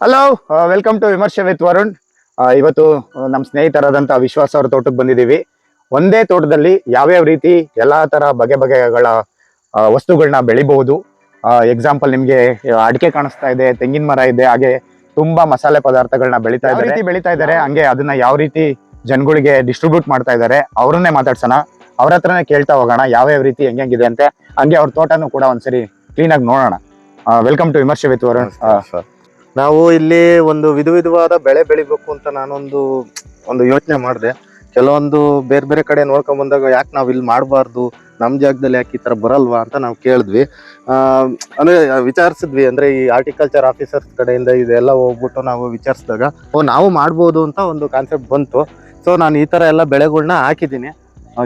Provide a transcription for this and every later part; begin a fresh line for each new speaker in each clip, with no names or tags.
Hello welcome to Vimarshe with Varun ಇವತ್ತು ನಮ್ಮ ಸ್ನೇಹಿತರಾದಂಥ ವಿಶ್ವಾಸ ಅವ್ರ ತೋಟಕ್ಕೆ ಬಂದಿದ್ದೀವಿ. ಒಂದೇ ತೋಟದಲ್ಲಿ ಯಾವ್ಯಾವ ರೀತಿ ಎಲ್ಲಾ ತರ ಬಗೆ ಬಗೆಗಳ ವಸ್ತುಗಳನ್ನ ಬೆಳಿಬಹುದು. ಎಕ್ಸಾಂಪಲ್ ನಿಮ್ಗೆ ಅಡಿಕೆ ಕಾಣಿಸ್ತಾ ಇದೆ ತೆಂಗಿನ ಮರ ಇದೆ ಹಾಗೆ ತುಂಬಾ ಮಸಾಲೆ ಪದಾರ್ಥಗಳನ್ನ ಬೆಳಿತಾ ಇದ್ದಾರೆ. ರೀತಿ ಬೆಳಿತಾ ಇದ್ದಾರೆ? ಹಂಗೆ ಅದನ್ನ ಯಾವ ರೀತಿ ಜನಗಳಿಗೆ ಡಿಸ್ಟ್ರಿಬ್ಯೂಟ್ ಮಾಡ್ತಾ ಇದ್ದಾರೆ ಅವ್ರನ್ನೇ ಮಾತಾಡ್ಸೋಣ. ಅವ್ರ ಹತ್ರನೇ ಕೇಳ್ತಾ ಹೋಗೋಣ ಯಾವ್ಯಾವ ರೀತಿ ಹೆಂಗಿದೆ ಅಂತೆ. ಹಂಗೆ ಅವ್ರ ತೋಟನೂ ಕೂಡ ಒಂದ್ಸರಿ ಕ್ಲೀನ್ ಆಗಿ ನೋಡೋಣ. Welcome to Vimarshe with Varun
sir. ನಾವು ಇಲ್ಲಿ ಒಂದು ವಿಧ ವಿಧವಾದ ಬೆಳೆ ಬೆಳಿಬೇಕು ಅಂತ ನಾನೊಂದು, ಒಂದು ಯೋಚನೆ ಮಾಡಿದೆ. ಕೆಲವೊಂದು ಬೇರೆ ಬೇರೆ ಕಡೆ ನೋಡ್ಕೊಂಡ್ ಬಂದಾಗ ಯಾಕೆ ನಾವು ಇಲ್ಲಿ ಮಾಡಬಾರ್ದು? ನಮ್ಮ ಜಾಗದಲ್ಲಿ ಯಾಕೆ ಈ ಥರ ಬರಲ್ವಾ ಅಂತ ನಾವು ಕೇಳಿದ್ವಿ. ಅಂದರೆ ವಿಚಾರಿಸಿದ್ವಿ. ಅಂದರೆ ಈ ಆರ್ಟಿಕಲ್ಚರ್ ಆಫೀಸರ್ಸ್ ಕಡೆಯಿಂದ ಇದೆಲ್ಲ ಹೋಗ್ಬಿಟ್ಟು ನಾವು ವಿಚಾರಿಸಿದಾಗ, ಓ, ನಾವು ಮಾಡ್ಬೋದು ಅಂತ ಒಂದು ಕಾನ್ಸೆಪ್ಟ್ ಬಂತು. ಸೊ ನಾನು ಈ ಥರ ಎಲ್ಲ ಬೆಳೆಗಳನ್ನ ಹಾಕಿದ್ದೀನಿ.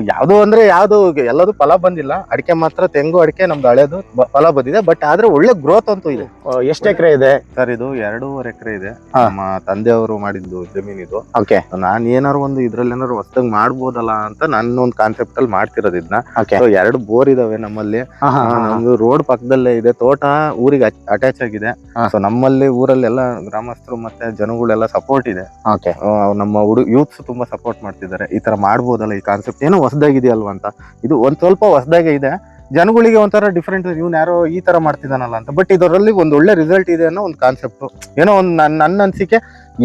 ಯಾವ್ದು ಅಂದ್ರೆ ಯಾವುದು ಎಲ್ಲದು ಫಲ ಬಂದಿಲ್ಲ. ಅಡಿಕೆ ಮಾತ್ರ ತೆಂಗು ಅಡಿಕೆ ನಮ್ದು ಹಳೆದು ಬ- ಫಲ ಬಂದಿದೆ. ಬಟ್ ಆದ್ರೆ ಒಳ್ಳೆ ಗ್ರೋತ್ ಅಂತೂ ಇದೆ.
ಎಷ್ಟು ಎಕರೆ ಇದೆ?
ಸರ್ ಇದು ಎರಡೂವರೆ ಎಕರೆ ಇದೆ.
ಹಾ.
ನಮ್ಮ ತಂದೆಯವರು ಮಾಡಿದ್ದು ಜಮೀನ್ ಇದು.
ಓಕೆ
ನಾನ್ ಏನಾರು ಒಂದು ಇದ್ರಲ್ಲಿ ಏನಾರು ಹೊಸದಾಗಿ ಮಾಡ್ಬೋದಲ್ಲ ಅಂತ ನನ್ನ ಒಂದು ಕಾನ್ಸೆಪ್ಟ್ ಅಲ್ಲಿ ಮಾಡ್ತಿರೋದು ಇದನ್ನ
ಓಕೆ
ಸೊ ಎರಡು ಬೋರ್ ಇದಾವೆ ನಮ್ಮಲ್ಲಿ. ಆ, ನಮ್ದು ರೋಡ್ ಪಕ್ಕದಲ್ಲೇ ಇದೆ. ತೋಟ ಊರಿಗೆ ಅಟ್ಯಾಚ್ ಆಗಿದೆ.
ಹಾ.
ಸೊ ನಮ್ಮಲ್ಲಿ ಊರಲ್ಲಿ ಎಲ್ಲ ಗ್ರಾಮಸ್ಥರು ಮತ್ತೆ ಜನಗಳೆಲ್ಲ ಸಪೋರ್ಟ್ ಇದೆ.
ಓಕೆ
ಆ, ನಮ್ಮ ಹುಡುಗ ಯೂತ್ಸ್ ತುಂಬಾ ಸಪೋರ್ಟ್ ಮಾಡ್ತಿದ್ದಾರೆ. ಈ ತರ ಮಾಡ್ಬೋದಲ್ಲ ಈ ಕಾನ್ಸೆಪ್ಟ್ ಏನೋ ಹೊಸದಾಗಿದೆಯಲ್ವಾ ಅಂತ. ಇದು ಒಂದು ಸ್ವಲ್ಪ ಹೊಸದಾಗೆ ಇದೆ. ಜನಗಳಿಗೆ ಒಂಥರ ಡಿಫ್ರೆಂಟ್ ಇವ್ನು ಯಾರೋ ಈ ತರ ಮಾಡ್ತಿದ್ದಾನಲ್ಲ ಅಂತ. ಬಟ್ ಇದರಲ್ಲಿ ಒಂದು ಒಳ್ಳೆ ರಿಸಲ್ಟ್ ಇದೆ ಅನ್ನೋ ಒಂದು ಕಾನ್ಸೆಪ್ಟ್ ಏನೋ ಒಂದು ನನ್ನ ನನ್ನ ಅನಿಸಿಕೆ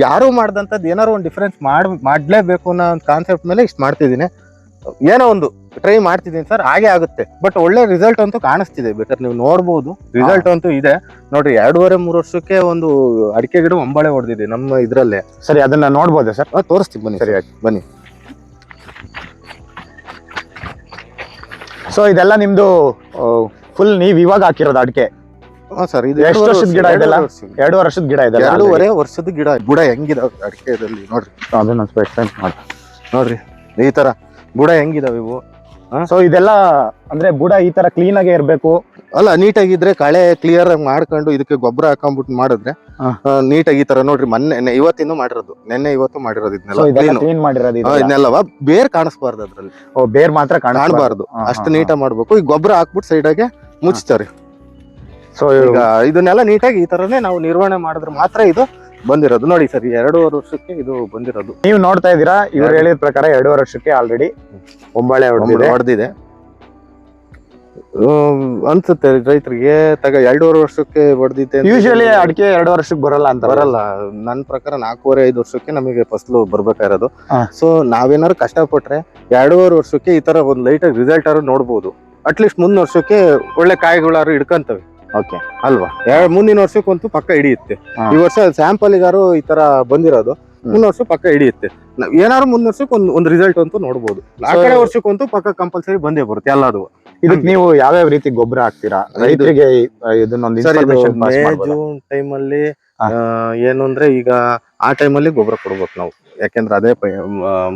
ಯಾರು ಮಾಡ್ದಂಥದ್ದು ಏನಾರು ಒಂದು ಡಿಫ್ರೆನ್ಸ್ ಮಾಡ್ ಮಾಡ್ಲೇಬೇಕು ಅನ್ನೋ ಒಂದು ಕಾನ್ಸೆಪ್ಟ್ ಮೇಲೆ ಇಷ್ಟು ಮಾಡ್ತಿದ್ದೀನಿ. ಏನೋ ಒಂದು ಟ್ರೈ ಮಾಡ್ತಿದ್ದೀನಿ ಸರ್ ಹಾಗೆ ಆಗುತ್ತೆ. ಬಟ್ ಒಳ್ಳೆ ರಿಸಲ್ಟ್ ಅಂತೂ ಕಾಣಿಸ್ತಿದೆ. ಬೇಕಾದ್ರೆ ನೀವು ನೋಡ್ಬೋದು. ರಿಸಲ್ಟ್ ಅಂತೂ ಇದೆ. ನೋಡ್ರಿ ಎರಡೂವರೆ ಮೂರು ವರ್ಷಕ್ಕೆ ಒಂದು ಅಡಿಕೆ ಗಿಡ ಒಂಬಳೆ ಹೊಡೆದಿದೆ ನಮ್ಮ ಇದ್ರಲ್ಲೇ.
ಸರಿ ಅದನ್ನ ನೋಡ್ಬೋದಾ ಸರ್
ತೋರಿಸ್ತೀವಿ ತೋರಿಸ್ತೀನಿ ಬನ್ನಿ
ಸರಿ
ಸರಿ ಬನ್ನಿ.
ಸೊ ಇದೆಲ್ಲ ನಿಮ್ದು ಫುಲ್ ನೀವ್ ಇವಾಗ ಹಾಕಿರೋದು ಅಡಿಕೆ?
ಹಾ ಸರ್ ಇದು
ಎಷ್ಟು ವರ್ಷದ ಗಿಡ ಇದೆಲ್ಲ? ಎರಡು ವರ್ಷದ ಗಿಡ. ಇದೆ
ಎರಡೂವರೆ ವರ್ಷದ ಗಿಡ ಬುಡ ಹೆಂಗಿದಾವೆ ಅಡಿಕೆದಲ್ಲಿ ನೋಡ್ರಿ.
ಅದನ್ನ ಎಕ್ಸ್ಪ್ಲೈನ್ ಮಾಡಿ.
ನೋಡ್ರಿ ಈ ತರ ಬುಡ ಹೆಂಗಿದಾವೆ ಇವು?
ಸೊ ಇದೆಲ್ಲ ಅಂದ್ರೆ ಬುಡ ಈ ತರ ಕ್ಲೀನ್ ಆಗೇ ಇರ್ಬೇಕು.
ಅಲ್ಲ ನೀಟಾಗಿದ್ರೆ ಕಳೆ ಕ್ಲಿಯರ್ ಆಗಿ ಮಾಡ್ಕೊಂಡು ಇದಕ್ಕೆ ಗೊಬ್ಬರ ಹಾಕೊಂಡ್ಬಿಟ್ಟು ಮಾಡಿದ್ರೆ
ಹಾ.
ನೀಟಾಗಿ ಈ ತರ ನೋಡ್ರಿ ಮೊನ್ನೆ ನೆ- ಇವತ್ತಿಂದ ಮಾಡಿರೋದು. ನೆನ್ನೆ ಇವತ್ತು ಮಾಡಿರೋದು
ಇದ್ನೆಲ್ಲ
ಇದನ್ನೆಲ್ಲ clean.
ಮಾಡಿರೋದು
ಆ, ಇದನ್ನೆಲ್ಲವ ಬೇರ್ ಕಾಣಿಸ್ಬಾರ್ದು ಅದ್ರಲ್ಲಿ.
ಓ ಬೇರ್ ಮಾತ್ರ ಕಾಣಬಾರ್ದು.
ಕಾಣಬಾರ್ದು ಅಷ್ಟು ನೀಟಾಗಿ ಮಾಡ್ಬೇಕು. ಈ ಗೊಬ್ಬರ ಹಾಕ್ಬಿಟ್ಟು ಸೈಡ್ ಆಗಿ ಮುಚ್ಚಿತಾರೆ
ಸೊ
ಈಗ ಇದನ್ನೆಲ್ಲ ನೀಟಾಗಿ ಈ ತರನೇ ನಾವು ನಿರ್ವಹಣೆ ಮಾಡಿದ್ರೆ ಮಾತ್ರ ಇದು ಬಂದಿರೋದು. ನೋಡಿ ಸರ್ ಎರಡೂವರೆ ವರ್ಷಕ್ಕೆ ಇದು ಬಂದಿರೋದು.
ನೀವು ನೋಡ್ತಾ ಇದ್ದೀರಾ ಇವ್ರು. ಹೇಳಿದ ಪ್ರಕಾರ ಎರಡೂವರೆ ವರ್ಷಕ್ಕೆ ಆಲ್ರೆಡಿ ಒಂಬಳೆ ಹೊಡೆದಿದೆ.
ಹೊಡೆದಿದೆ. ಅನ್ಸುತ್ತೆ ರೈತರಿಗೆ. ತಗ ಎರಡೂವರೆ ವರ್ಷಕ್ಕೆ ಬಡ್ದಿತ್ತೆ
ಯೂಶಲಿ ಅಡಿಕೆ ಎರಡು ವರ್ಷಕ್ಕೆ ಬರಲ್ಲ ಅಂತ
ಬರಲ್ಲ. ನನ್ನ ಪ್ರಕಾರ ನಾಲ್ಕೂವರೆ ಐದು ವರ್ಷಕ್ಕೆ ನಮಗೆ ಫಸಲು ಬರ್ಬೇಕಾಗಿರೋದು. ಸೊ ನಾವೇನಾದ್ರು ಕಷ್ಟಪಟ್ರೆ ಎರಡೂವರೆ ವರ್ಷಕ್ಕೆ ಈ ತರ ಒಂದು ಲೈಟ್ ಆಗಿ ರಿಸಲ್ಟ್ ಆದ್ರೂ ನೋಡ್ಬೋದು. ಅಟ್ಲೀಸ್ಟ್ ಮುಂದಿನ ವರ್ಷಕ್ಕೆ ಒಳ್ಳೆ ಕಾಯಿಗಳಾರು ಹಿಡ್ಕಂತವೆ.
ಓಕೆ
ಅಲ್ವಾ? ಎರಡು ಮುಂದಿನ ವರ್ಷಕ್ಕಂತೂ ಪಕ್ಕ ಹಿಡಿಯುತ್ತೆ. ಈ ವರ್ಷ ಸ್ಯಾಂಪಲ್ ಗಾರು ಈ ತರ ಬಂದಿರೋದು. ಮುಂದಿನ ವರ್ಷ ಪಕ್ಕ ಹಿಡಿಯುತ್ತೆ. ಏನಾದ್ರು ಮುಂದಿನ ವರ್ಷಕ್ಕೆ ಒಂದು ಒಂದು ರಿಸಲ್ಟ್ ಅಂತೂ ನೋಡ್ಬೋದು. ಆ ಕಡೆ ವರ್ಷಕ್ಕಂತೂ ಪಕ್ಕ ಕಂಪಲ್ಸರಿ ಬಂದೇ ಬರುತ್ತೆ ಎಲ್ಲದು
ಇದಕ್ ನೀವು ಯಾವ್ಯಾವ ರೀತಿ ಗೊಬ್ಬರ ಹಾಕ್ತೀರಾ? ರೈತರಿಗೆ ಇದನ್ನೊಂದು
ಸರ್ ಇದು
ಇನ್ಫಾರ್ಮೇಶನ್
ಮೇ ಜೂನ್ ಟೈಮ್ ಅಲ್ಲಿ ಏನು ಅಂದ್ರೆ ಈಗ ಆ ಟೈಮ್ ಅಲ್ಲಿ ಗೊಬ್ಬರ ಕೊಡ್ಬೇಕು ನಾವು. ಯಾಕೆಂದ್ರೆ ಅದೇ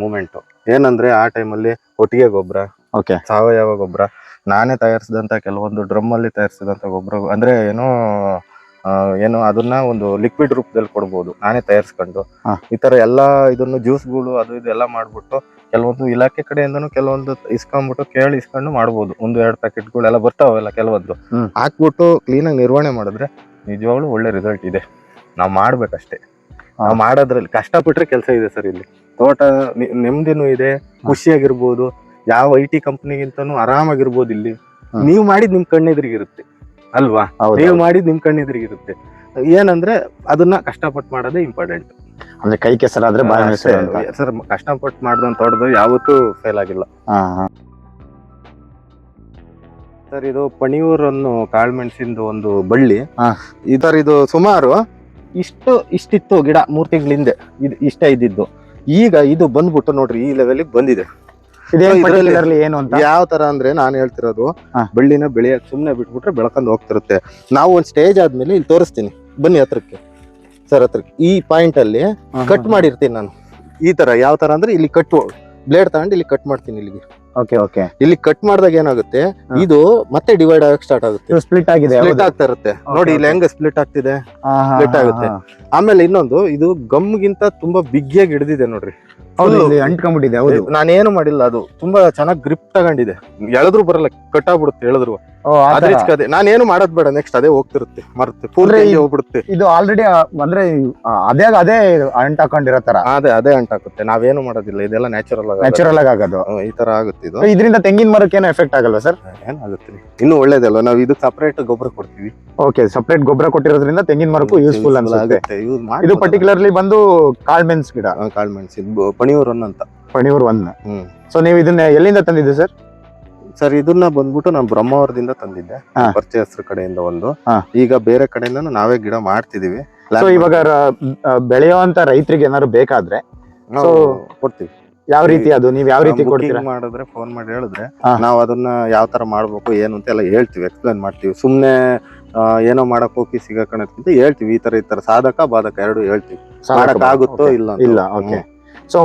ಮೂಮೆಂಟ್ ಏನಂದ್ರೆ ಆ ಟೈಮ್ ಅಲ್ಲಿ ಒಟ್ಟಿಗೆ ಗೊಬ್ಬರ
ಓಕೆ
ಸಾವಯವ ಗೊಬ್ಬರ ನಾನೇ ತಯಾರಿಸಿದಂತ ಕೆಲವೊಂದು ಡ್ರಮ್ ಅಲ್ಲಿ ತಯಾರಿಸಿದಂತ ಗೊಬ್ಬರ ಅಂದ್ರೆ ಏನೋ ಏನು ಅದನ್ನ ಒಂದು ಲಿಕ್ವಿಡ್ ರೂಪದಲ್ಲಿ ಕೊಡ್ಬೋದು. ನಾನೇ ತಯಾರಿಸ್ಕೊಂಡು. ಈ ತರ ಎಲ್ಲಾ ಇದನ್ನು ಜ್ಯೂಸ್ಗಳು ಅದು ಇದು ಎಲ್ಲ ಮಾಡ್ಬಿಟ್ಟು ಕೆಲವೊಂದು ಇಲಾಖೆ ಕಡೆಯಿಂದನೂ ಕೆಲವೊಂದು ಇಸ್ಕೊಂಡ್ಬಿಟ್ಟು ಕೇಳಿ ಇಸ್ಕೊಂಡು ಮಾಡ್ಬೋದು. ಒಂದು ಎರಡು ಪ್ಯಾಕೆಟ್ಗಳೆಲ್ಲ ಬರ್ತಾವಲ್ಲ ಕೆಲವೊಂದು. ಹಾಕ್ಬಿಟ್ಟು ಕ್ಲೀನ್ ಆಗಿ ನಿರ್ವಹಣೆ ಮಾಡಿದ್ರೆ ನಿಜವಾಗ್ಲೂ ಒಳ್ಳೆ ರಿಸಲ್ಟ್ ಇದೆ. ನಾವು ಮಾಡ್ಬೇಕಷ್ಟೇ. ನಾವು ಮಾಡೋದ್ರಲ್ಲಿ ಕಷ್ಟಪಟ್ರೆ ಕೆಲಸ ಇದೆ ಸರ್ ಇಲ್ಲಿ. ತೋಟ ನೆಮ್ಮದಿನೂ ಇದೆ ಖುಷಿಯಾಗಿರ್ಬೋದು ಯಾವ ಐ ಟಿ ಕಂಪ್ನಿಗಿಂತನೂ ಆರಾಮಾಗಿರ್ಬೋದು ಇಲ್ಲಿ. ನೀವು ಮಾಡಿದ್ ನಿಮ್ ಕಣ್ಣೆದುರಿಗಿರುತ್ತೆ. ಅಲ್ವಾ? ನೀವು ಮಾಡಿದ್ ನಿಮ್ ಕಣ್ಣೆದುರಿಗಿರುತ್ತೆ. ಏನಂದ್ರೆ ಅದನ್ನ ಕಷ್ಟಪಟ್ಟು ಮಾಡೋದೇ ಇಂಪಾರ್ಟೆಂಟ್
ಅಂದ್ರೆ ಕೈ ಕೆಸರಾದ್ರೆ ಬಾಯಿ ಮೊಸರು ಅಂತ.
ಸರ್ ಕಷ್ಟಪಟ್ಟು ಮಾಡಿದಂತ ತೋಟದ ಯಾವತ್ತೂ ಫೇಲ್ ಆಗಿಲ್ಲ.
ಹಾ, ಹಾ.
ಸರ್ ಇದು ಪಣಿಯೂರ್ ಅನ್ನೋ ಕಾಳ್ಮೆಣಸಿಂದು ಒಂದು ಬಳ್ಳಿ.
ಹಾ.
ಇದರ ಇದು ಸುಮಾರು ಇಷ್ಟು ಇಷ್ಟಿತ್ತು ಗಿಡ ಮೂರ್ ತಿಂಗಳ ಹಿಂದೆ. ಇದು ಇಷ್ಟ ಇದ್ದಿದ್ದು. ಈಗ ಇದು ಬಂದ್ಬಿಟ್ಟು ನೋಡ್ರಿ ಈ ಲೆವೆಲ್ ಬಂದಿದೆ.
ಇದೇನ್
ಇದ್ರಲ್ಲಿ-
particularly ಏನು ಅಂತ?
ಯಾವ ತರ ಅಂದ್ರೆ ನಾನು ಹೇಳ್ತಿರೋದು
ಹಾ.
ಬಳ್ಳಿನ ಬೆಳೆಯಕ್ ಸುಮ್ನೆ ಬಿಟ್ಬಿಟ್ರೆ ಬೆಳ್ಕೊಂಡ್ ಹೋಗ್ತಿರುತ್ತೆ. ನಾವು ಒಂದ್ ಸ್ಟೇಜ್ ಆದ್ಮೇಲೆ ಇಲ್ಲಿ ತೋರಿಸ್ತೀನಿ. ಬನ್ನಿ ಹತ್ರಕ್ಕೆ. ಸರ್ ಹತ್ರ. ಈ ಪಾಯಿಂಟ್ ಅಲ್ಲಿ ಕಟ್ ಮಾಡಿರ್ತೀನಿ ನಾನು. ಈ ತರ ಯಾವ ತರ ಅಂದ್ರೆ ಇಲ್ಲಿ ಕಟ್ ಬ್ಲೇಡ್ ತಗೊಂಡು ಇಲ್ಲಿ ಕಟ್ ಮಾಡ್ತೀನಿ ಇಲ್ಲಿಗೆ.
ಓಕೆ ಓಕೆ
ಇಲ್ಲಿ ಕಟ್ ಮಾಡಿದಾಗ ಏನಾಗುತ್ತೆ? ಇದು ಮತ್ತೆ ಡಿವೈಡ್ ಆಗಕ್ ಸ್ಟಾರ್ಟ್ ಆಗುತ್ತೆ.
ಸ್ಪ್ಲಿಟ್ ಆಗಿದೆ
ಸ್ಪ್ಲಿಟ್ ಆಗ್ತಾ ಇರುತ್ತೆ. ನೋಡಿ ಇಲ್ಲಿ ಹೆಂಗ ಸ್ಪ್ಲಿಟ್ ಆಗ್ತಿದೆ. ಸ್ಪ್ಲಿಟ್ ಆಗುತ್ತೆ. ಆಮೇಲೆ ಇನ್ನೊಂದು ಇದು ಗಮ್ ಗಿಂತ ತುಂಬಾ ಬಿಗ್ಗಿಯಾಗಿ ಹಿಡಿದಿದೆ ನೋಡ್ರಿ.
ಅಂಟ್ಕೊಂಡ್ಬಿಟ್ಟಿದೆ ಹೌದು.
ನಾನೇನು ಮಾಡಿಲ್ಲ ಅದು ತುಂಬಾ ಚೆನ್ನಾಗಿ ಗ್ರಿಪ್ ತಗೊಂಡಿದೆ. ಎಳದ್ರು ಬರಲ್ಲ ಕಟ್ ಆಗ್ಬಿಡುತ್ತೆ ಎಳೆದ್ರು.
ಓ, ಆ
ಅದೇ
ತರ.
ಅದೇ. ನಾನೇನು ಮಾಡೋದ್ ಬೇಡ ನೆಕ್ಸ್ಟ್ ಅದೇ ಹೋಗ್ತಿರುತ್ತೆ ಮರುತ್ತೆ ಪೂರ್ತಿ
ಅಂದ್ರೆ
ಹೋಗ್ಬಿಡುತ್ತೆ.
ಇದು ಆಲ್ರೆಡಿ ಅಂದ್ರೆ ಅದೇ ಅದೇ ಅಂಟ್ ಹಾಕೊಂಡಿರೋ ತರ
ಅದೇ ಅದೇ ಅಂಟಾಕುತ್ತೆ ನಾವೇನು ಮಾಡೋದಿಲ್ಲ ಇದೆಲ್ಲ ನ್ಯಾಚುರಲ್ ಆಗಿ
ನ್ಯಾಚುರಲ್ ಆಗಿ ಆಗೋದು.
ಈ ತರ ಆಗುತ್ತೆ ಇದು.
ಇದರಿಂದ ತೆಂಗಿನ ಮರಕ್ಕೆ ಏನೋ ಎಫೆಕ್ಟ್ ಆಗಲ್ಲ ಸರ್
ಏನಾಗುತ್ತೆ? ಇನ್ನು ಒಳ್ಳೇದಲ್ಲ ನಾವು ಇದು ಸಪರೇಟ್ ಗೊಬ್ಬರ ಕೊಡ್ತೀವಿ.
ಓಕೆ ಸಪರೇಟ್ ಗೊಬ್ಬರ ಕೊಟ್ಟಿರೋದ್ರಿಂದ ತೆಂಗಿನ ಮರಕ್ಕೂ ಯೂಸ್ಫುಲ್ ಅನ್ಸುತ್ತೆ. ಇದು ಪರ್ಟಿಕ್ಯುಲರ್ಲಿ ಬಂದು ಕಾಳ್ಮೆನ್ಸ್ ಗಿಡ.
ಕಾಳ್ ಮೆಣಸು ಪಣಿಯೂರ್ ಒನ್ ಅಂತ.
ಪಣಿಯೂರ್ ಒನ್.
ಹ್ಮ್.
ಸೊ ನೀವು ಇದನ್ನ ಎಲ್ಲಿಂದ ತಂದಿದ್ದು ಸರ್
ಸರ್ ಇದನ್ನ ಬಂದ್ಬಿಟ್ಟು ನಾನು ಬ್ರಹ್ಮಾವರದಿಂದ ತಂದಿದ್ದೆ.
ಹಾ.
ಪರಿಚಯಸ್ತ್ರ ಕಡೆಯಿಂದ ಒಂದು.
ಹಾ.
ಈಗ ಬೇರೆ ಕಡೆಯಿಂದ ನಾವೇ ಗಿಡ ಮಾಡ್ತಿದೀವಿ.
ಸೊ ಇವಾಗ ಬೆಳೆಯುವಂತ ರೈತರಿಗೆ ಏನಾದ್ರು ಬೇಕಾದ್ರೆ?
ನಾವು ಕೊಡ್ತೀವಿ.
ಯಾವ ರೀತಿ ಅದು? ನೀವ್ ಯಾವ ರೀತಿ
ನಾವು
ಕೊಡ್ತೀರಾ?
booking ಮಾಡಿದ್ರೆ ಫೋನ್ ಮಾಡಿ ಹೇಳಿದ್ರೆ
ನಾವ್
ನಾವು ಅದನ್ನ ಯಾವ ತರ ಮಾಡ್ಬೇಕು ಏನು ಅಂತ ಎಲ್ಲ ಹೇಳ್ತೀವಿ ಎಕ್ಸ್ಪ್ಲೈನ್ ಮಾಡ್ತೀವಿ. ಸುಮ್ನೆ ಆ, ಏನೋ ಮಾಡಕ್ ಹೋಗಿ ಸಿಗಕಣಕ್ಕಿಂತ ಹೇಳ್ತೀವಿ. ಈ ತರ ಈ ತರ ಸಾಧಕ ಬಾಧಕ ಎರಡು ಹೇಳ್ತೀವಿ. ಮಾಡಕ್ ಆಗುತ್ತೋ ಇಲ್ಲ ಅಂತ.
ಇಲ್ಲ ಓಕೆ. ಸೊ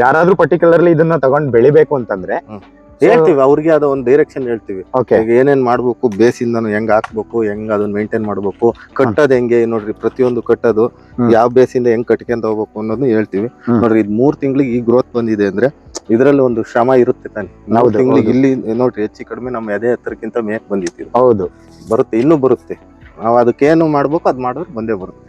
ಯಾರಾದ್ರೂ ಪರ್ಟಿಕ್ಯುಲರ್ಲಿ ಇದನ್ನ ತಗೊಂಡ್ ಬೆಳಿಬೇಕು ಅಂತಂದ್ರೆ
ಹೇಳ್ತೀವಿ ಅವ್ರಿಗೆ ಅದ ಒಂದು ಡೈರೆಕ್ಷನ್ ಹೇಳ್ತೀವಿ. ಈಗ ಏನೇನ್ ಮಾಡ್ಬೇಕು ಬೇಸಿಂದ ಹೆಂಗ್ ಹಾಕ್ಬೇಕು ಹೆಂಗ್ ಅದನ್ನ ಮೇಂಟೈನ್ ಮಾಡ್ಬೇಕು ಕಟ್ಟೋದ್ ಹೆಂಗೆ ನೋಡ್ರಿ ಪ್ರತಿಯೊಂದು ಕಟ್ಟೋದು ಯಾವ ಬೇಸಿಂದ ಹೆಂಗ್ ಕಟ್ಕೊಂತ ಹೋಗ್ಬೇಕು ಅನ್ನೋದನ್ನ ಹೇಳ್ತೀವಿ. ನೋಡ್ರಿ ಇದ್ ಮೂರ್ ತಿಂಗ್ಳಿಗೆ ಈ ಗ್ರೋತ್ ಬಂದಿದೆ ಅಂದ್ರೆ ಇದ್ರಲ್ಲಿ ಒಂದು ಶ್ರಮ ಇರುತ್ತೆ ತಾನೆ.
ನಾವು
ತಿಂಗ್ಳಿಗೆ ಇಲ್ಲಿ ನೋಡ್ರಿ ಹೆಚ್ಚು ಕಡಿಮೆ ನಮ್ಮ ಎದೆ ಹತ್ರಕ್ಕಿಂತ ಮೇಕ್ ಬಂದಿತ್ತು
ಹೌದು.
ಬರುತ್ತೆ ಇನ್ನೂ ಬರುತ್ತೆ. ನಾವು ಅದಕ್ಕೇನು ಮಾಡ್ಬೇಕು ಅದ್ ಮಾಡಿದ್ರೆ ಬಂದೇ ಬರುತ್ತೆ.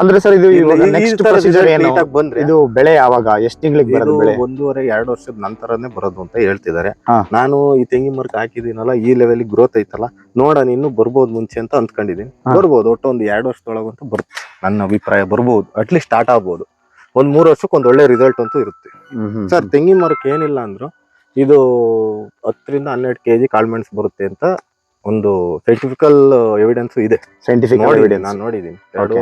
ಅಂದ್ರೆ ಸರ್ ಇದು ನೆಕ್ಸ್ಟ್ ಪ್ರೊಸೀಜರ್ ಏನು?
ಬಂದ್ರೆ
ಇದು ಬೆಳೆ ಯಾವಾಗ? ಎಷ್ಟ್ ತಿಂಗಳಿಗೆ ಬರೋದು ಬೆಳೆ?
ಒಂದೂವರೆ ಎರಡು ವರ್ಷದ ನಂತರನೇ ಬರೋದು ಅಂತ ಹೇಳ್ತಿದ್ದಾರೆ. ನಾನು ಈ ತೆಂಗಿನ ಮರಕ್ಕೆ ಹಾಕಿದೀನಲ್ಲ ಈ ಲೆವೆಲ್ ಗ್ರೋತ್ ಐತಲ್ಲ ನೋಡೋಣ ಇನ್ನು ಬರ್ಬೋದು ಮುಂಚೆ ಅಂತ ಅಂದ್ಕೊಂಡಿದೀನಿ
ಹಾ.
ಬರ್ಬೋದು ಒಟ್ಟು ಒಂದು ಎರಡು ವರ್ಷದೊಳಗಂತೂ ಬರುತ್ತೆ. ನನ್ನ ಅಭಿಪ್ರಾಯ ಬರ್ಬೋದು ಅಟ್ಲೀಸ್ಟ್ ಸ್ಟಾರ್ಟ್ ಆಗ್ಬೋದು. ಒಂದ್ ಮೂರ್ ವರ್ಷಕ್ಕೆ ಒಂದ್ ಒಳ್ಳೆ ರಿಸಲ್ಟ್ ಅಂತೂ ಇರುತ್ತೆ. ಸರ್ ತೆಂಗಿನ ಮರಕ್ಕೆ ಏನಿಲ್ಲ ಅಂದ್ರು ಇದು ಹತ್ತರಿಂದ ಹನ್ನೆರಡು ಕೆಜಿ ಕಾಳ್ಮೆಣ್ಸ್ ಬರುತ್ತೆ ಅಂತ ಒಂದು ಸೈಂಟಿಫಿಕಲ್ ಎವಿಡೆನ್ಸ್ ಇದೆ.
ಸೈಂಟಿಫಿಕ್
ನೋಡಿದ್ದೀನಿ ನಾನು ನೋಡಿದ್ದೀನಿ. ಎರಡು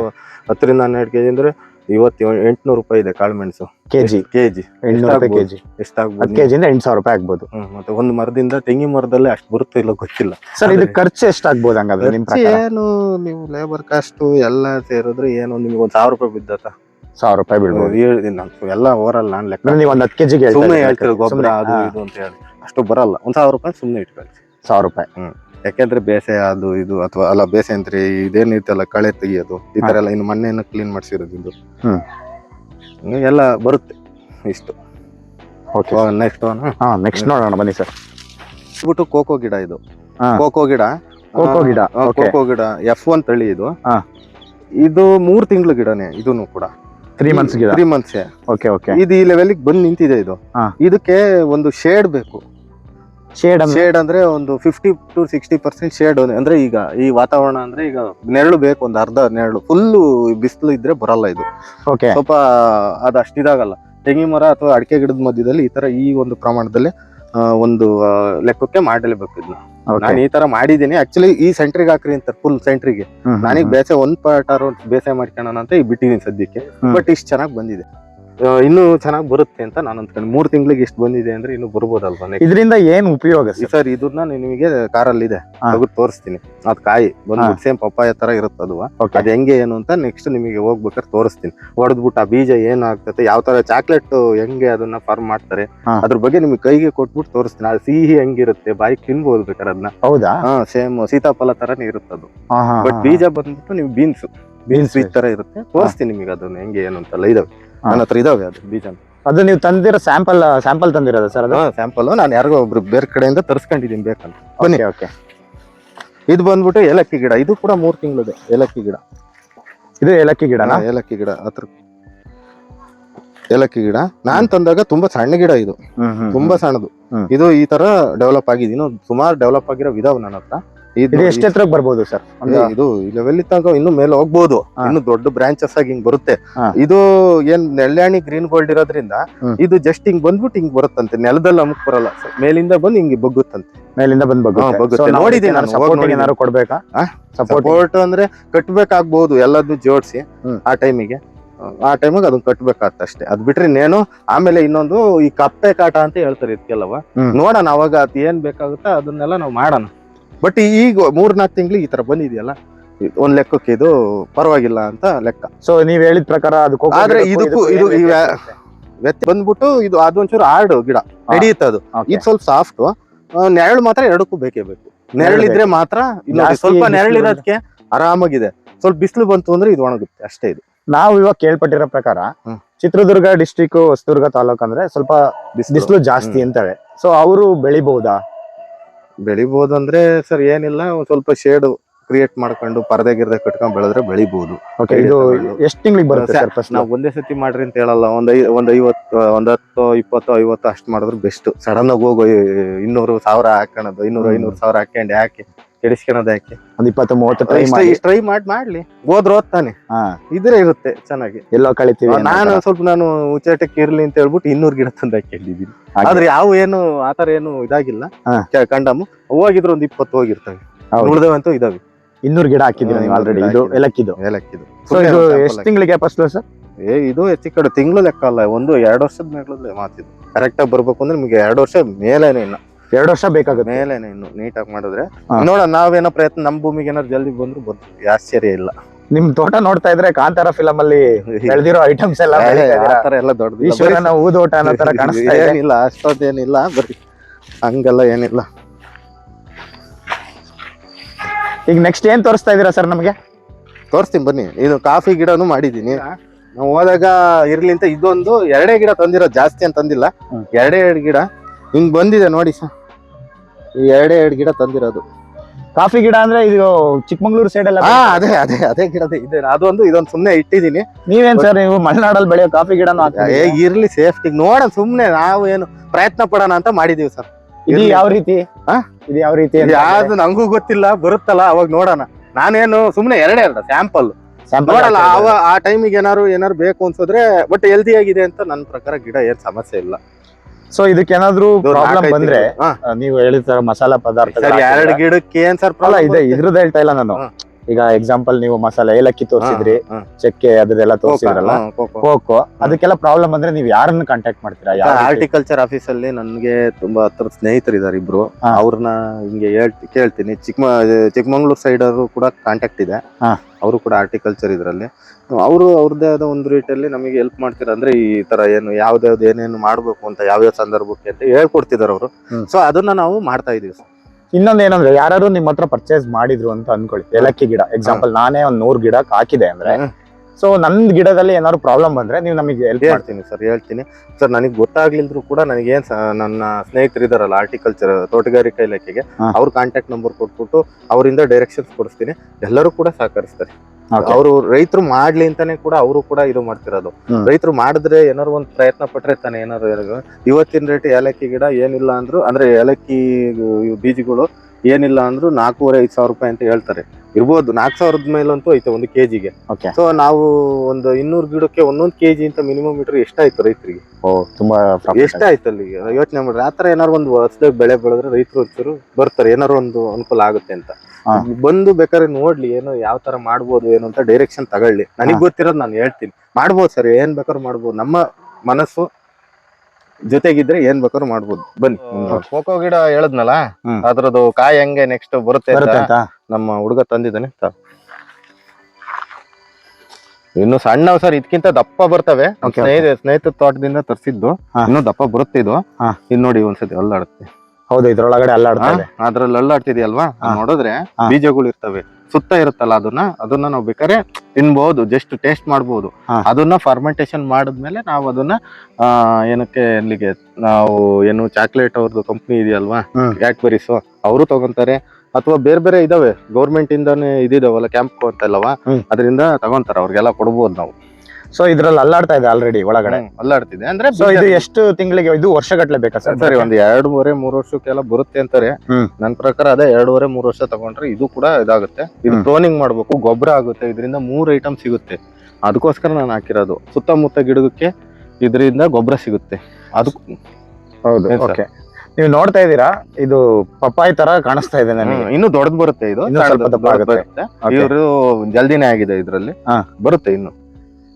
ಹತ್ತರಿಂದ ಹನ್ನೆರಡು ಕೆಜಿ ಅಂದ್ರೆ ಇವತ್ತು ಎಂಟ್ನೂರು ರೂಪಾಯಿ ಇದೆ ಕಾಳ್ಮೆಣಸು
ಕೆಜಿ.
ಕೆಜಿ?
ಎಂಟ್ನೂರು ರೂಪಾಯಿ ಕೆಜಿ. ಹತ್ತು
ಎಷ್ಟಾಗ್ಬೋದು
ಕೆಜಿಯಿಂದ ಎಂಟು ಸಾವಿರ ರೂಪಾಯಿ ಆಗ್ಬೋದು.
ಮತ್ತೆ ಒಂದು ಮರದಿಂದ ತೆಂಗಿನ ಮರದಲ್ಲೇ ಅಷ್ಟು ಬರುತ್ತೋ ಇಲ್ಲ ಗೊತ್ತಿಲ್ಲ.
ಸರ್ ಇದು. ಖರ್ಚು ಎಷ್ಟಾಗ್ಬೋದು ಹಂಗಾದ್ರೆ ನಿಮ್ಮ
ಏನು ನೀವು ಲೇಬರ್ ಕಾಸ್ಟು ಎಲ್ಲ ಸೇರಿದ್ರೆ ಏನು ನಿಮ್ಗೆ ಒಂದು ಸಾವಿರ ರೂಪಾಯಿ ಬಿದ್ದತ್ತ?
ಸಾವಿರ ರೂಪಾಯಿ ಬಿಡ್ಬೋದು.
ಹೇಳಿದ್ದೀನಿ ನಾನು. ಎಲ್ಲ ಓವರಲ್ ನಾನು ಲೆಕ್ಕ
ನೀವು ಒಂದು ಹತ್ತು ಕೆಜಿಗೆ
ಸುಮ್ಮನೆ ಹೇಳ್ತೀರಿ ಗೊಬ್ಬರ ಅದು ಇದು ಅಂತ ಹೇಳಿ. ಅಷ್ಟು ಬರಲ್ಲ. ಒಂದ್ ಸಾವಿರ ರೂಪಾಯಿ ಸುಮ್ಮನೆ ಇಟ್ಕೊಳ್ಳಿ
ಸಾವಿರ ರೂಪಾಯಿ.
ಯಾಕೆಂದ್ರೆ ಬೇಸೆ ಅದು ಇದು ಅಥವಾ ಅಲ್ಲ ಬೇಸೆ ಅಂದ್ರೆ ಇದೇನಿತ್ತಲ್ಲ ಕಳೆ ತೆಗಿಯೋದು ಈ ತರ ಎಲ್ಲ ಇನ್ನು ಮಣ್ಣೆಯನ್ನು ಕ್ಲೀನ್ ಮಾಡಿಸಿರೋದು ಇದು. ಎಲ್ಲ ಬರುತ್ತೆ ಇಷ್ಟು.
ಓಕೆ
ನೆಕ್ಸ್ಟ್
ನೆಕ್ಸ್ಟ್ ನೋಡೋಣ ಬನ್ನಿ ಸರ್
ಬಿಟ್ಟು ಕೋಕೋ ಗಿಡ ಇದು. ಕೋಕೋ ಗಿಡ.
ಕೋಕೋ ಗಿಡ,
ಕೋಕೋ ಗಿಡ ಎಫ್ ಒನ್ ತಳಿ ಇದು. ಇದು ಮೂರ್ ತಿಂಗಳು ಗಿಡನೇ ಇದೂನು ಕೂಡ.
ತ್ರೀ ಮಂತ್ಸ್ ಗಿಡ?
ತ್ರೀ ಮಂತ್ಸ್
ಓಕೆ ಓಕೆ
ಇದು ಈ ಲೆವೆಲ್ ಬಂದು ನಿಂತಿದೆ ಇದು. ಇದಕ್ಕೆ ಒಂದು ಶೇಡ್ ಬೇಕು.
ಶೇಡ್ ಅಂದ್ರೆ?
ಶೇಡ್ ಅಂದ್ರೆ ಒಂದು fifty to sixty percent shade ಅಂದ್ರೆ ಈಗ ಈ ವಾತಾವರಣ ಅಂದ್ರೆ ಈಗ ನೆರಳು ಬೇಕು ಒಂದು ಅರ್ಧ ನೆರಳು ಫುಲ್ಲು ಬಿಸಿಲು ಇದ್ರೆ ಬರಲ್ಲ ಇದು.
ಓಕೆ
ಸ್ವಲ್ಪ ಅದು ಅಷ್ಟಿದಾಗಲ್ಲ ತೆಂಗಿನ ಮರ ಅಥವಾ ಅಡಿಕೆ ಗಿಡದ ಮಧ್ಯದಲ್ಲಿ ಈ ತರ ಈ ಒಂದು ಪ್ರಮಾಣದಲ್ಲಿ ಒಂದು ಲೆಕ್ಕಕ್ಕೆ ಮಾಡಲೇಬೇಕು ಇದನ್ನ ನಾನು ಈ ತರ ಮಾಡಿದ್ದೀನಿ. ಆಕ್ಚುಲಿ ಈ ಸೆಂಟ್ರಿಗೆ ಹಾಕ್ರಿ ಅಂತ ಫುಲ್ ಸೆಂಟ್ರಿಗೆ ನಾನೀಗ ಬೇಸೆ ಒಂದ್ ಪಾರ್ಟ್ ಬೇಸೆ ಮಾಡ್ಕೊಳ್ಳೋಣ ಅಂತ ಈಗ ಬಿಟ್ಟಿದ್ದೀನಿ ಸದ್ಯಕ್ಕೆ. ಬಟ್ ಇಷ್ಟು ಚೆನ್ನಾಗಿ ಬಂದಿದೆ. ಇನ್ನೂ ಚೆನ್ನಾಗಿ ಬರುತ್ತೆ ಅಂತ ನಾನು ಅಂದ್ಕೊಂಡು. ಮೂರ್ ತಿಂಗಳಿಗೆ ಇಷ್ಟು ಬಂದಿದೆ ಅಂದ್ರೆ ಇನ್ನು ಬರ್ಬೋದಲ್ವಾ next?
ಇದರಿಂದ ಏನ್ ಉಪಯೋಗ ಸರ್?
ಸರ್ ಇದನ್ನ ನಿಮಗೆ ಕಾರಲ್ಲಿ ಇದೆ
ಹಾ.
ತೆಗೆದು ತೋರಿಸ್ತೀನಿ. ಅದ್ ಕಾಯಿ ಬಂದ್ಬಿಟ್ಟು ಸೇಮ್ ಪಪ್ಪಾಯ ತರ ಇರುತ್ತೆ ಅದು ಅದ್ ಹೆಂಗೆ ಏನು ಅಂತ ನೆಕ್ಸ್ಟ್ ನಿಮಗೆ ಹೋಗ್ಬೇಕಾದ್ರೆ ತೋರಿಸ್ತೀನಿ. ಹೊಡೆದ್ಬಿಟ್ಟು ಆ ಬೀಜ ಏನ್ ಆಗ್ತದೆ ಯಾವ ತರ ಚಾಕ್ಲೇಟ್ ಹೆಂಗೆ ಅದನ್ನ ಫಾರ್ಮ್ ಮಾಡ್ತಾರೆ
ಹಾ.
ಅದ್ರ ಬಗ್ಗೆ ನಿಮ್ಗೆ ಕೈಗೆ ಕೊಟ್ಬಿಟ್ಟು ತೋರಿಸ್ತೀನಿ. ಅದು ಸಿಹಿ ಹೆಂಗಿರುತ್ತೆ ಬಾಯಿ ತಿನ್ಬೋದು ಬೇಕಾದ್ರೆ ಅದನ್ನ.
ಹೌದಾ?
ಹಾ ಸೇಮ್ ಸೀತಾಫಲ ತರನೇ ಇರುತ್ತೆ ಅದು ಬಟ್ ಬೀಜ ಬಂದ್ಬಿಟ್ಟು ನೀವು ಬೀನ್ಸ್. ಬೀನ್ಸ್ ಈ ತರ ಇರುತ್ತೆ. ತೋರಿಸ್ತೀನಿ ನಿಮಗೆ ಅದನ್ನ ಹೆಂಗೆ ಏನು ಅಂತಲ್ಲ ಇದಾವೆ. ನನ್ನ ಹತ್ರ ಇದಾವೆ ಅದು ಬೀಜ.
ಅದು ನೀವು ತಂದಿರೋ ಸ್ಯಾಂಪಲ್ ಸ್ಯಾಂಪಲ್ ತಂದಿರೋದ ಸರ್ ಅದು?
ಸ್ಯಾಂಪಲ್ ನಾನು ಯಾರಿಗೋ ಒಬ್ರು ಬೇರೆ ಕಡೆಯಿಂದ ತರಿಸ್ಕೊಂಡಿದ್ದೀನಿ ಬೇಕಂತ. ಬನ್ನಿ.
ಓಕೆ
ಇದು ಬಂದ್ಬಿಟ್ಟು ಏಲಕ್ಕಿ ಗಿಡ. ಇದು ಕೂಡ ಮೂರು ತಿಂಗಳದು ಏಲಕ್ಕಿ ಗಿಡ.
ಇದು ಏಲಕ್ಕಿ ಗಿಡನಾ?
ಏಲಕ್ಕಿ ಗಿಡ ಹತ್ರ. ಏಲಕ್ಕಿ ಗಿಡ. ನಾನ್ ತಂದಾಗ ತುಂಬಾ ಸಣ್ಣ ಗಿಡ ಇದು. ತುಂಬಾ ಸಣ್ಣದು. ಇದು ಈ ತರ ಡೆವಲಪ್ ಆಗಿದೆ ಇನ್ನು ಸುಮಾರು ಡೆವಲಪ್ ಆಗಿರೋ ವಿಧಾವ್ ನನ್ನ ಹತ್ರ. ಇದು
ಎಷ್ಟು ಎತ್ತರಕ್ಕೆ ಬರ್ಬೋದು ಸರ್?
ಇದು ಲೆವೆಲ್ ತನಕ ಇನ್ನು ಮೇಲೆ ಹೋಗ್ಬೋದು. ಇನ್ನು ದೊಡ್ಡ ಬ್ರಾಂಚಸ್ ಆಗಿ ಹಿಂಗ್ ಬರುತ್ತೆ. ಇದು ಏನ್ ನೆಲ್ಯಾಣಿ ಗ್ರೀನ್ ಗೋಲ್ಡ್ ಇರೋದ್ರಿಂದ ಇದು ಜಸ್ಟ್ ಹಿಂಗ್ ಬಂದ್ಬಿಟ್ಟು ಹಿಂಗ್ ಬರುತ್ತಂತೆ. ನೆಲದಲ್ಲಿ ಅಮುಕ್ ಬರಲ್ಲ ಮೇಲಿಂದ ಬಂದು ಹಿಂಗ್ ಬಗ್ಗುತ್ತಂತೆ.
ಮೇಲಿಂದ ಬಂದ್
ಬಗ್ಗುತ್ತೆ. ನಾನು,
ಸಪೋರ್ಟ್
ನೋಡಿದ್ದೀನಿ.
ಏನಾದ್ರು ಕೊಡ್ಬೇಕಾ? ಸಪೋರ್ಟ್
ಸಪೋರ್ಟ್ ಅಂದ್ರೆ ಕಟ್ಬೇಕಾಗ್ಬಹುದು ಎಲ್ಲದನ್ನು ಜೋಡಿಸಿ ಆ ಟೈಮಿಗೆ ಆ ಟೈಮಿಗೆ ಅದನ್ನ ಕಟ್ಬೇಕಾಗತ್ತೆ ಅಷ್ಟೇ. ಅದ್ ಬಿಟ್ರೆ ನೇನು ಆಮೇಲೆ ಇನ್ನೊಂದು ಈ ಕಪ್ಪೆ ಕಾಟ ಅಂತ ಹೇಳ್ತಾರೆ ಇದಕ್ಕೆಲ್ಲವ. ನೋಡೋಣ ಅವಾಗ ಅದ್ ಏನ್ ಬೇಕಾಗುತ್ತೋ ಅದನ್ನೆಲ್ಲ ನಾವು ಮಾಡೋಣ. ಬಟ್ ಈಗ ಮೂರ್ನಾಲ್ಕು ತಿಂಗಳು ಈ ತರ ಬಂದಿದೆಯಲ್ಲ? ಒಂದ್ ಲೆಕ್ಕಕ್ಕೆ ಇದು ಪರವಾಗಿಲ್ಲ ಅಂತ ಲೆಕ್ಕ.
ಸೊ ನೀವ್ ಹೇಳಿದ ಪ್ರಕಾರ ಅದಕ್ಕೂ
ಆದ್ರೆ ಇದಕ್ಕೂ ಇದು
ವ್ಯಕ್ತಿ
ವ್ಯತ್ಯ ಬಂದ್ಬಿಟ್ಟು ಇದು ಅದೊಂಚೂರು ಹಾರ್ಡ್ ಗಿಡ ನಡೆಯುತ್ತೆ ಅದು.
Okay.
ಇದು ಸ್ವಲ್ಪ ಸಾಫ್ಟ್ ನೆರಳು ಮಾತ್ರ ಎರಡಕ್ಕೂ ಬೇಕೇ ಬೇಕು. ನೆರಳಿದ್ರೆ ಮಾತ್ರ ಇಲ್ಲ
ಜಾಸ್ತಿ
ಸ್ವಲ್ಪ
ಬಿಸ್ಲು
ನೆರಳಿರೋದಕ್ಕೆ ಆರಾಮಾಗಿದೆ. ಸ್ವಲ್ಪ ಬಿಸಿಲು ಬಂತು ಅಂದ್ರೆ ಇದು ಒಣಗುತ್ತೆ ಅಷ್ಟೇ ಇದು.
ನಾವು ಇವಾಗ ಕೇಳ್ಪಟ್ಟಿರೋ ಪ್ರಕಾರ
ಹ್ಮ್.
ಚಿತ್ರದುರ್ಗ ಡಿಸ್ಟಿಕ್ ಹೊಸದುರ್ಗ ತಾಲೂಕ್ ಅಂದ್ರೆ ಸ್ವಲ್ಪ ಬಿಸಿಲು. ಜಾಸ್ತಿ ಅಂತಾರೆ ಸೊ ಅವರು ಬೆಳಿಬಹುದಾ
ಬೆಳಿಬಹುದು ಅಂದ್ರೆ ಸರ್ ಏನಿಲ್ಲ ಒಂದ್ ಸ್ವಲ್ಪ ಶೇಡ್ ಕ್ರಿಯೇಟ್ ಮಾಡ್ಕೊಂಡು ಪರದೆ ಗಿರ್ದೆ ಕಟ್ಕೊಂಡ್ ಬೆಳೆದ್ರೆ ಬೆಳಿಬಹುದು
ಓಕೆ ಇದು ಎಷ್ಟ್ ತಿಂಗಳಿಗೆ ಬರುತ್ತೆ
ಸರ್,
ಫಸ್ಟ್
ನಾವು ಒಂದೇ ಸತಿ ಮಾಡ್ರಿ ಅಂತ ಹೇಳಲ್ಲ ಒಂದ್ ಐ ಒಂದ್ ಐವತ್ತು ಒಂದ್ ಹತ್ತು ಇಪ್ಪತ್ತು ಐವತ್ತು ಅಷ್ಟು ಮಾಡಿದ್ರೆ ಬೆಸ್ಟ್ ಸಡನ್ ಆಗಿ ಹೋಗೋ ಇನ್ನೂರು ಸಾವಿರ ಹಾಕೋಣದು ಇನ್ನೂರು. ಐನೂರು ಸಾವಿರ ಹಾಕೊಂಡು ಯಾಕೆ? ಕೆಡಿಸ್ಕೊಳೋದು ಯಾಕೆ?
ಒಂದ್ ಇಪ್ಪತ್ತು ಮೂವತ್ತು ಟ್ರೈ ಮಾಡಿ.
ಟ್ರೈ ಮಾಡಿ ಮಾಡ್ಲಿ. ಹೋದ್ರೆ ಓದ್ತಾನೆ
ಹಾ.
ಇದ್ರೆ ಇರುತ್ತೆ ಚೆನ್ನಾಗಿ.
ಎಲ್ಲೋ ಕಳಿತೀವಿ
ನಾನು ಸ್ವಲ್ಪ ನಾನು ಉಚ್ಚಾಟಕ್ಕೆ ಇರ್ಲಿ ಅಂತ ಹೇಳ್ಬಿಟ್ಟು ಇನ್ನೂರು ಗಿಡ ತಂದು
ಕೇಳಿದೀನಿ
ಆದ್ರೆ ಯಾವ ಏನು ಆತರ ಏನು ಇದಾಗಿಲ್ಲ. ಕಂಡಮು. ಹೋಗಿದ್ರು ಒಂದ್ ಇಪ್ಪತ್ತು ಹೋಗಿರ್ತವೆ. ಉಳಿದವಂತೂ ಇದಾವೆ.
ಇನ್ನೂರು ಗಿಡ ಹಾಕಿದ್ದೀರಾ ನೀವು ಆಲ್ರೆಡಿ ಇದು ಎಲಕ್ಕಿದು
ಎಲಕ್ಕಿದು
ಸೊ ಇದು ಎಷ್ಟ್ ತಿಂಗಳಿಗೆ ಫಸ್ಟ್ ಸರ್
ಏ ಇದು ಹೆಚ್ಚು ಕಡೆ. ತಿಂಗಳು ಲೆಕ್ಕ ಅಲ್ಲ. ಒಂದು ಎರಡು ವರ್ಷದ ಮೇಲೆ ಮಾತಿದ್ದು ಕರೆಕ್ಟಾಗಿ ಬರ್ಬೇಕು ಅಂದ್ರೆ ನಿಮ್ಗೆ ಎರಡು ವರ್ಷ ಮೇಲೇನೆ ಇನ್ನು.
ಎರಡು ವರ್ಷ ಬೇಕಾಗುತ್ತೆ.
ಮೇಲೇನೆ ಇನ್ನು ನೀಟಾಗಿ ಮಾಡಿದ್ರೆ. ನೋಡೋಣ ನಾವೇನೋ ಪ್ರಯತ್ನ ನಮ್ಮ ಭೂಮಿಗೆ ಏನಾದ್ರು ಜಲ್ದಿ ಬಂದ್ರು ಬರ್ತೀವಿ ಆಶ್ಚರ್ಯ ಇಲ್ಲ.
ನಿಮ್ ತೋಟ ನೋಡ್ತಾ ಇದ್ರೆ ಕಾಂತಾರ ಫಿಲಂ ಅಲ್ಲಿ ಬೆಳೆದಿರೋ ಐಟಮ್ಸ್ ಎಲ್ಲ
ಆತರ ಎಲ್ಲ
ಈಶ್ವರನ ಊದೋಟ ಅನ್ನೋ ತರ ಕಾಣಿಸ್ತಾ
ಏನಿಲ್ಲ ಅಷ್ಟೊಂದೇನಿಲ್ಲ ಬರೀ ಹಂಗೆಲ್ಲ ಏನಿಲ್ಲ.
ಈಗ ನೆಕ್ಸ್ಟ್ ಏನ್ ತೋರಿಸ್ತಾ ಇದೀರಾ ಸರ್ ನಮಗೆ?
ತೋರಿಸ್ತೀನಿ ಬನ್ನಿ. ಇದು ಕಾಫಿ ಗಿಡನು ಮಾಡಿದೀನಿ ನಾವು ಹೋದಾಗ ಇರ್ಲಿಂತ ಇದೊಂದು ಎರಡೇ ಗಿಡ ತಂದಿರೋ ಜಾಸ್ತಿ
ಅಂತಂದಿಲ್ಲ
ಎರಡೇ ಎರಡು ಗಿಡ ಹಿಂಗ್ ಬಂದಿದೆ ನೋಡಿ ಸರ್ ಎರಡೇ ಎರಡು ಗಿಡ ತಂದಿರೋದು.
ಕಾಫಿ ಗಿಡ ಅಂದ್ರೆ ಇದು ಚಿಕ್ಕಮಂಗ್ಳೂರು ಸೈಡ್ ಎಲ್ಲ
ಹಾ ಅದೇ ಅದೇ ಅದೇ ಗಿಡ ಇದೆ ಅದೊಂದು ಇದೊಂದು ಸುಮ್ನೆ ಇಟ್ಟಿದೀನಿ
ನೀವೇನ್ ಸರ್ ನೀವು ಮಲೆನಾಡಲ್ಲಿ ಬೆಳೆಯೋ ಕಾಫಿ ಗಿಡ
ಏ ಇರ್ಲಿ ಸೇಫ್ಟಿ ನೋಡೋಣ ಸುಮ್ನೆ ನಾವು ಏನು ಪ್ರಯತ್ನ ಪಡೋಣ ಅಂತ ಮಾಡಿದೀವಿ ಸರ್
ಇದು ಯಾವ ರೀತಿ? ಇದು ಯಾವ ರೀತಿ
ಯಾವ್ದು ನಂಗೂ ಗೊತ್ತಿಲ್ಲ ಬರುತ್ತಲ್ಲ ಅವಾಗ ನೋಡೋಣ. ನಾನೇನು ಸುಮ್ನೆ ಎರಡೇ ಅಲ್ಲ ಸ್ಯಾಂಪಲ್ ನೋಡಲ್ಲ ಆ ಟೈಮಿಗೆ ಏನಾರು ಏನಾರು ಬೇಕು ಅನ್ಸಿದ್ರೆ ಬಟ್ ಹೆಲ್ದಿ ಆಗಿದೆ ಅಂತ ನನ್ನ ಪ್ರಕಾರ ಗಿಡ ಏನ್ ಸಮಸ್ಯೆ ಇಲ್ಲ.
ಸೊ ಇದಕ್ಕೆ ಏನಾದ್ರು ಪ್ರಾಬ್ಲಮ್ ಬಂದ್ರೆ ನೀವು ಹೇಳಿದ ಮಸಾಲಾ ಪದಾರ್ಥ
ಎರಡು ಗಿಡಕ್ಕೆ ಏನ್ ಸರ್
ಅಲ್ಲ ಇದೆ ಇದ್ರದ್ದು ಹೇಳ್ತಾ ಇಲ್ಲ ನಾನು. ಈಗ ಎಕ್ಸಾಂಪಲ್ ನೀವು ಮಸಾಲೆ ಏಲಕ್ಕಿ ತೋರಿಸಿದ್ರಿ ಚಕ್ಕೆ ಅದೆಲ್ಲ ತೋರಿಸಿದ್ರಲ್ಲ? ಕೋಕೋ. ಅದಕ್ಕೆಲ್ಲ ಪ್ರಾಬ್ಲಮ್ ಅಂದ್ರೆ ನೀವು ಯಾರನ್ನ ಕಾಂಟ್ಯಾಕ್ಟ್ ಮಾಡ್ತೀರಾ?
ಹಾರ್ಟಿಕಲ್ಚರ್ ಆಫೀಸ್ ಅಲ್ಲಿ ನನ್ಗೆ ತುಂಬಾ ಹತ್ರ ಸ್ನೇಹಿತರಿದ್ದಾರೆ ಇಬ್ರು. ಅವ್ರನ್ನ ಹಿಂಗೆ ಕೇಳ್ತೀನಿ. ಚಿಕ್ಕಮ ಚಿಕ್ಕಮಂಗ್ಳೂರ್ ಸೈಡ್ ಅವರು ಕೂಡ ಕಾಂಟ್ಯಾಕ್ಟ್ ಇದೆ. ಅವರು ಕೂಡ ಹಾರ್ಟಿಕಲ್ಚರ್ ಇದ್ರಲ್ಲಿ. ಅವರು ಅವ್ರದ್ದೇ ಆದ ಒಂದು ರೇಟಲ್ಲಿ ನಮಗೆ ಹೆಲ್ಪ್ ಮಾಡ್ತೀರಾ ಅಂದ್ರೆ ಈ ತರ ಏನು ಯಾವ್ದಾವ್ದು ಏನೇನು ಮಾಡ್ಬೇಕು ಅಂತ ಯಾವ್ಯಾವ ಸಂದರ್ಭಕ್ಕೆ ಅಂತ ಹೇಳ್ಕೊಡ್ತಿದಾರೆ ಅವರು. ಸೊ ಅದನ್ನ ನಾವು ಮಾಡ್ತಾ ಇದೀವಿ ಸರ್.
ಇನ್ನೊಂದ್ ಏನಂದ್ರೆ ಯಾರು ನಿಮ್ ಹತ್ರ ಪರ್ಚೇಸ್ ಮಾಡಿದ್ರು ಅಂತ ಅನ್ಕೊಳ್ಳಿ. ಏಲಕ್ಕಿ ಗಿಡ. ಎಕ್ಸಾಂಪಲ್ ನಾನೇ ಒಂದ್ ನೂರ್ ಗಿಡ ಹಾಕಿದೆ ಅಂದ್ರೆ. ಸೊ ನಂದ್ ಗಿಡದಲ್ಲಿ ಏನಾದ್ರು ಪ್ರಾಬ್ಲಮ್ ಬಂದ್ರೆ ನೀವು ನಮಗೆ ಹೆಲ್ಪ್ ಮಾಡ್ತೀನಿ
ಹೇಳ್ತೀನಿ ಸರ್ ಹೇಳ್ತೀನಿ. ಸರ್ ನನಗೆ ಗೊತ್ತಾಗ್ಲಿಲ್ದ್ರು ಕೂಡ ನನಗೆ ನನ್ನ ಸ್ನೇಹಿತರು ಇದಾರಲ್ಲ ಹಾರ್ಟಿಕಲ್ಚರ್ ತೋಟಗಾರಿಕಾ ಇಲಾಖೆಗೆ. ಅವ್ರ ಕಾಂಟ್ಯಾಕ್ಟ್ ನಂಬರ್ ಕೊಟ್ಬಿಟ್ಟು ಅವರಿಂದ ಡೈರೆಕ್ಷನ್ಸ್ ಕೊಡಿಸ್ತೀನಿ. ಎಲ್ಲರೂ ಕೂಡ ಸಹಕರಿಸ್ತಾರೆ. ಅವರು ರೈತರು ಮಾಡ್ಲಿ ಅಂತಾನೆ ಕೂಡ ಅವರು ಕೂಡ ಇದು ಮಾಡ್ತಿರೋದು. ರೈತರು ಮಾಡಿದ್ರೆ ಏನಾದ್ರು ಒಂದು ಪ್ರಯತ್ನ ಪಟ್ರೆ ತಾನೆ ಏನಾರು ಏನಾರು- ಇವತ್ತಿನ ರೇಟ್ ಏಲಕ್ಕಿ ಗಿಡ ಏನಿಲ್ಲ ಅಂದ್ರು ಅಂದ್ರೆ ಏಲಕ್ಕಿ ಬೀಜಗಳು ಏನಿಲ್ಲ ಅಂದ್ರು ನಾಲ್ಕೂವರೆ ಐದ್ ಸಾವಿರ ರೂಪಾಯಿ ಅಂತ ಹೇಳ್ತಾರೆ. ಇರ್ಬೋದು ನಾಲ್ಕು ಸಾವಿರದ ಮೇಲಂತೂ ಐತೆ ಒಂದು ಕೆಜಿಗೆ. ಸೊ ನಾವು ಒಂದು ಇನ್ನೂರು ಗಿಡಕ್ಕೆ ಒಂದೊಂದು ಕೆಜಿ ಅಂತ ಮಿನಿಮಮ್ ಮೀಟರ್ ಎಷ್ಟಾಯ್ತು ರೈತರಿಗೆ?
ತುಂಬಾ.
ಎಷ್ಟಾಯ್ತು ಅಲ್ಲಿ? ಯೋಚನೆ ಮಾಡ್ರಿ ಆತರ ಏನಾರು ಒಂದು ಹೊಸದಾಗಿ ಬೆಳೆ ಬೆಳೆದ್ರೆ ರೈತರು ಒಂಚೂರು ಬರ್ತಾರೆ ಏನಾರು ಒಂದು ಅನುಕೂಲ ಆಗುತ್ತೆ ಅಂತ. ಬಂದು ಬೇಕಾದ್ರೆ ನೋಡ್ಲಿ ಏನು ಯಾವ ತರ ಮಾಡ್ಬೋದು ಏನು ಅಂತ ಡೈರೆಕ್ಷನ್ ತಗೊಳ್ಳಿ. ನನಗ್ ಗೊತ್ತಿರೋದು ನಾನು ಹೇಳ್ತೀನಿ. ಮಾಡ್ಬೋದು ಸರ್ ಏನ್ ಬೇಕಾದ್ರೂ ಮಾಡ್ಬೋದು. ನಮ್ಮ ಮನಸ್ಸು ಜೊತೆಗಿದ್ರೆ ಏನ್ ಬೇಕಾದ್ರೂ ಮಾಡ್ಬೋದು. ಬನ್ನಿ ಕೋಕೋ ಗಿಡ ಹೇಳದ್ನಲ್ಲ. ಅದ್ರದ್ದು ಕಾಯಿ ಹೆಂಗೆ ನೆಕ್ಸ್ಟ್ ಬರುತ್ತೆ ಅಂತ ನಮ್ಮ ಹುಡುಗ ತಂದಿದ್ದಾನೆ. ಇನ್ನು ಸಣ್ಣ ಸರ್ ಇದಕ್ಕಿಂತ ದಪ್ಪ ಬರ್ತವೆ. ಸ್ನೇಹಿತ ಸ್ನೇಹಿತರ ತೋಟದಿಂದ ತರಿಸಿದ್ದು. ಇನ್ನು ದಪ್ಪ ಬರುತ್ತೆ ಇದು. ಇದು ನೋಡಿ ಒಂದ್ಸತಿ ಅಲ್ಲಾಡುತ್ತೆ
ಹೌದು ಇದ್ರೊಳಗಡೆ ಅಲ್ಲಾಡ್ತಾ ಇದೆ.
ಅದ್ರಲ್ಲಿ ಅಲ್ಲಾಡ್ತಿದ್ಯಲ್ವಾ? ನೋಡಿದ್ರೆ. ಬೀಜಗಳು ಇರ್ತವೆ. ಸುತ್ತ ಇರುತ್ತಲ್ಲ ಅದನ್ನ? ಅದನ್ನ ನಾವು ಬೇಕಾದ್ರೆ ತಿನ್ಬಹುದು ಜಸ್ಟ್ ಟೇಸ್ಟ್
ಮಾಡಬಹುದು.
ಅದನ್ನ ಫರ್ಮೆಂಟೇಶನ್ ಮಾಡಿದ್ಮೇಲೆ ನಾವು ಅದನ್ನ ಏನಕ್ಕೆ ಇಲ್ಲಿಗೆ ನಾವು ಏನು ಚಾಕ್ಲೇಟ್ ಅವ್ರದ್ದು ಕಂಪ್ನಿ ಇದೆಯಲ್ವಾ? ಕ್ಯಾಟ್ಬರೀಸ್ ಅವರು ತಗೊಂತಾರೆ. ಅಥವಾ ಬೇರೆ ಬೇರೆ ಇದಾವೆ. ಗೌರ್ಮೆಂಟ್ ಇಂದಾನೆ ಇದಿದಾವಲ್ಲ ಕ್ಯಾಂಪ್ ಅಂತ
ಅಲ್ಲವಾ
ಅದರಿಂದ ತಗೊಂತಾರ ಅವ್ರಿಗೆಲ್ಲ ಕೊಡ್ಬೋದು ನಾವು.
ಸೊ ಇದ್ರಲ್ಲಿ ಅಲ್ಲಾಡ್ತಾ ಇದೆ ಆಲ್ರೆಡಿ ಒಳಗಡೆ.
ಅಲ್ಲಾಡ್ತಿದೆ. ಅಂದ್ರೆ
ಸೊ ಇದು ಎಷ್ಟು ತಿಂಗಳಿಗೆ ಇದು ವರ್ಷಗಟ್ಟಲೆ ಬೇಕಾ ಸರ್
ಸರಿ ಒಂದ್ ಎರಡೂವರೆ ಮೂರು ವರ್ಷಕ್ಕೆಲ್ಲ ಬರುತ್ತೆ ಅಂತಾರೆ.
ನನ್ನ
ನನ್ ಪ್ರಕಾರ ಅದೇ ಎರಡೂವರೆ ಮೂರು ವರ್ಷ ತಗೊಂಡ್ರೆ ಇದು ಕೂಡ ಇದಾಗುತ್ತೆ. ಇದು ಟ್ರೋನಿಂಗ್ ಮಾಡ್ಬೇಕು ಗೊಬ್ಬರ ಆಗುತ್ತೆ ಇದರಿಂದ ಮೂರು ಐಟಮ್ ಸಿಗುತ್ತೆ. ಅದಕ್ಕೋಸ್ಕರ ನಾನು ಹಾಕಿರೋದು. ಸುತ್ತಮುತ್ತ ಗಿಡಕ್ಕೆ ಇದರಿಂದ ಗೊಬ್ಬರ ಸಿಗುತ್ತೆ. ಅದು
ಹೌದು ಓಕೆ ನೀವು ನೋಡ್ತಾ ಇದ್ದೀರಾ? ಇದು ಪಪ್ಪಾಯಿ ತರ ಕಾಣಿಸ್ತಾ ಇದೆ ನನಗೆ.
ಇನ್ನು ದೊಡ್ಡದು ಬರುತ್ತೆ ಇದು. ಇವರು ಜಲ್ದಿನೇ ಆಗಿದೆ ಇದ್ರಲ್ಲಿ. ಬರುತ್ತೆ ಇನ್ನು.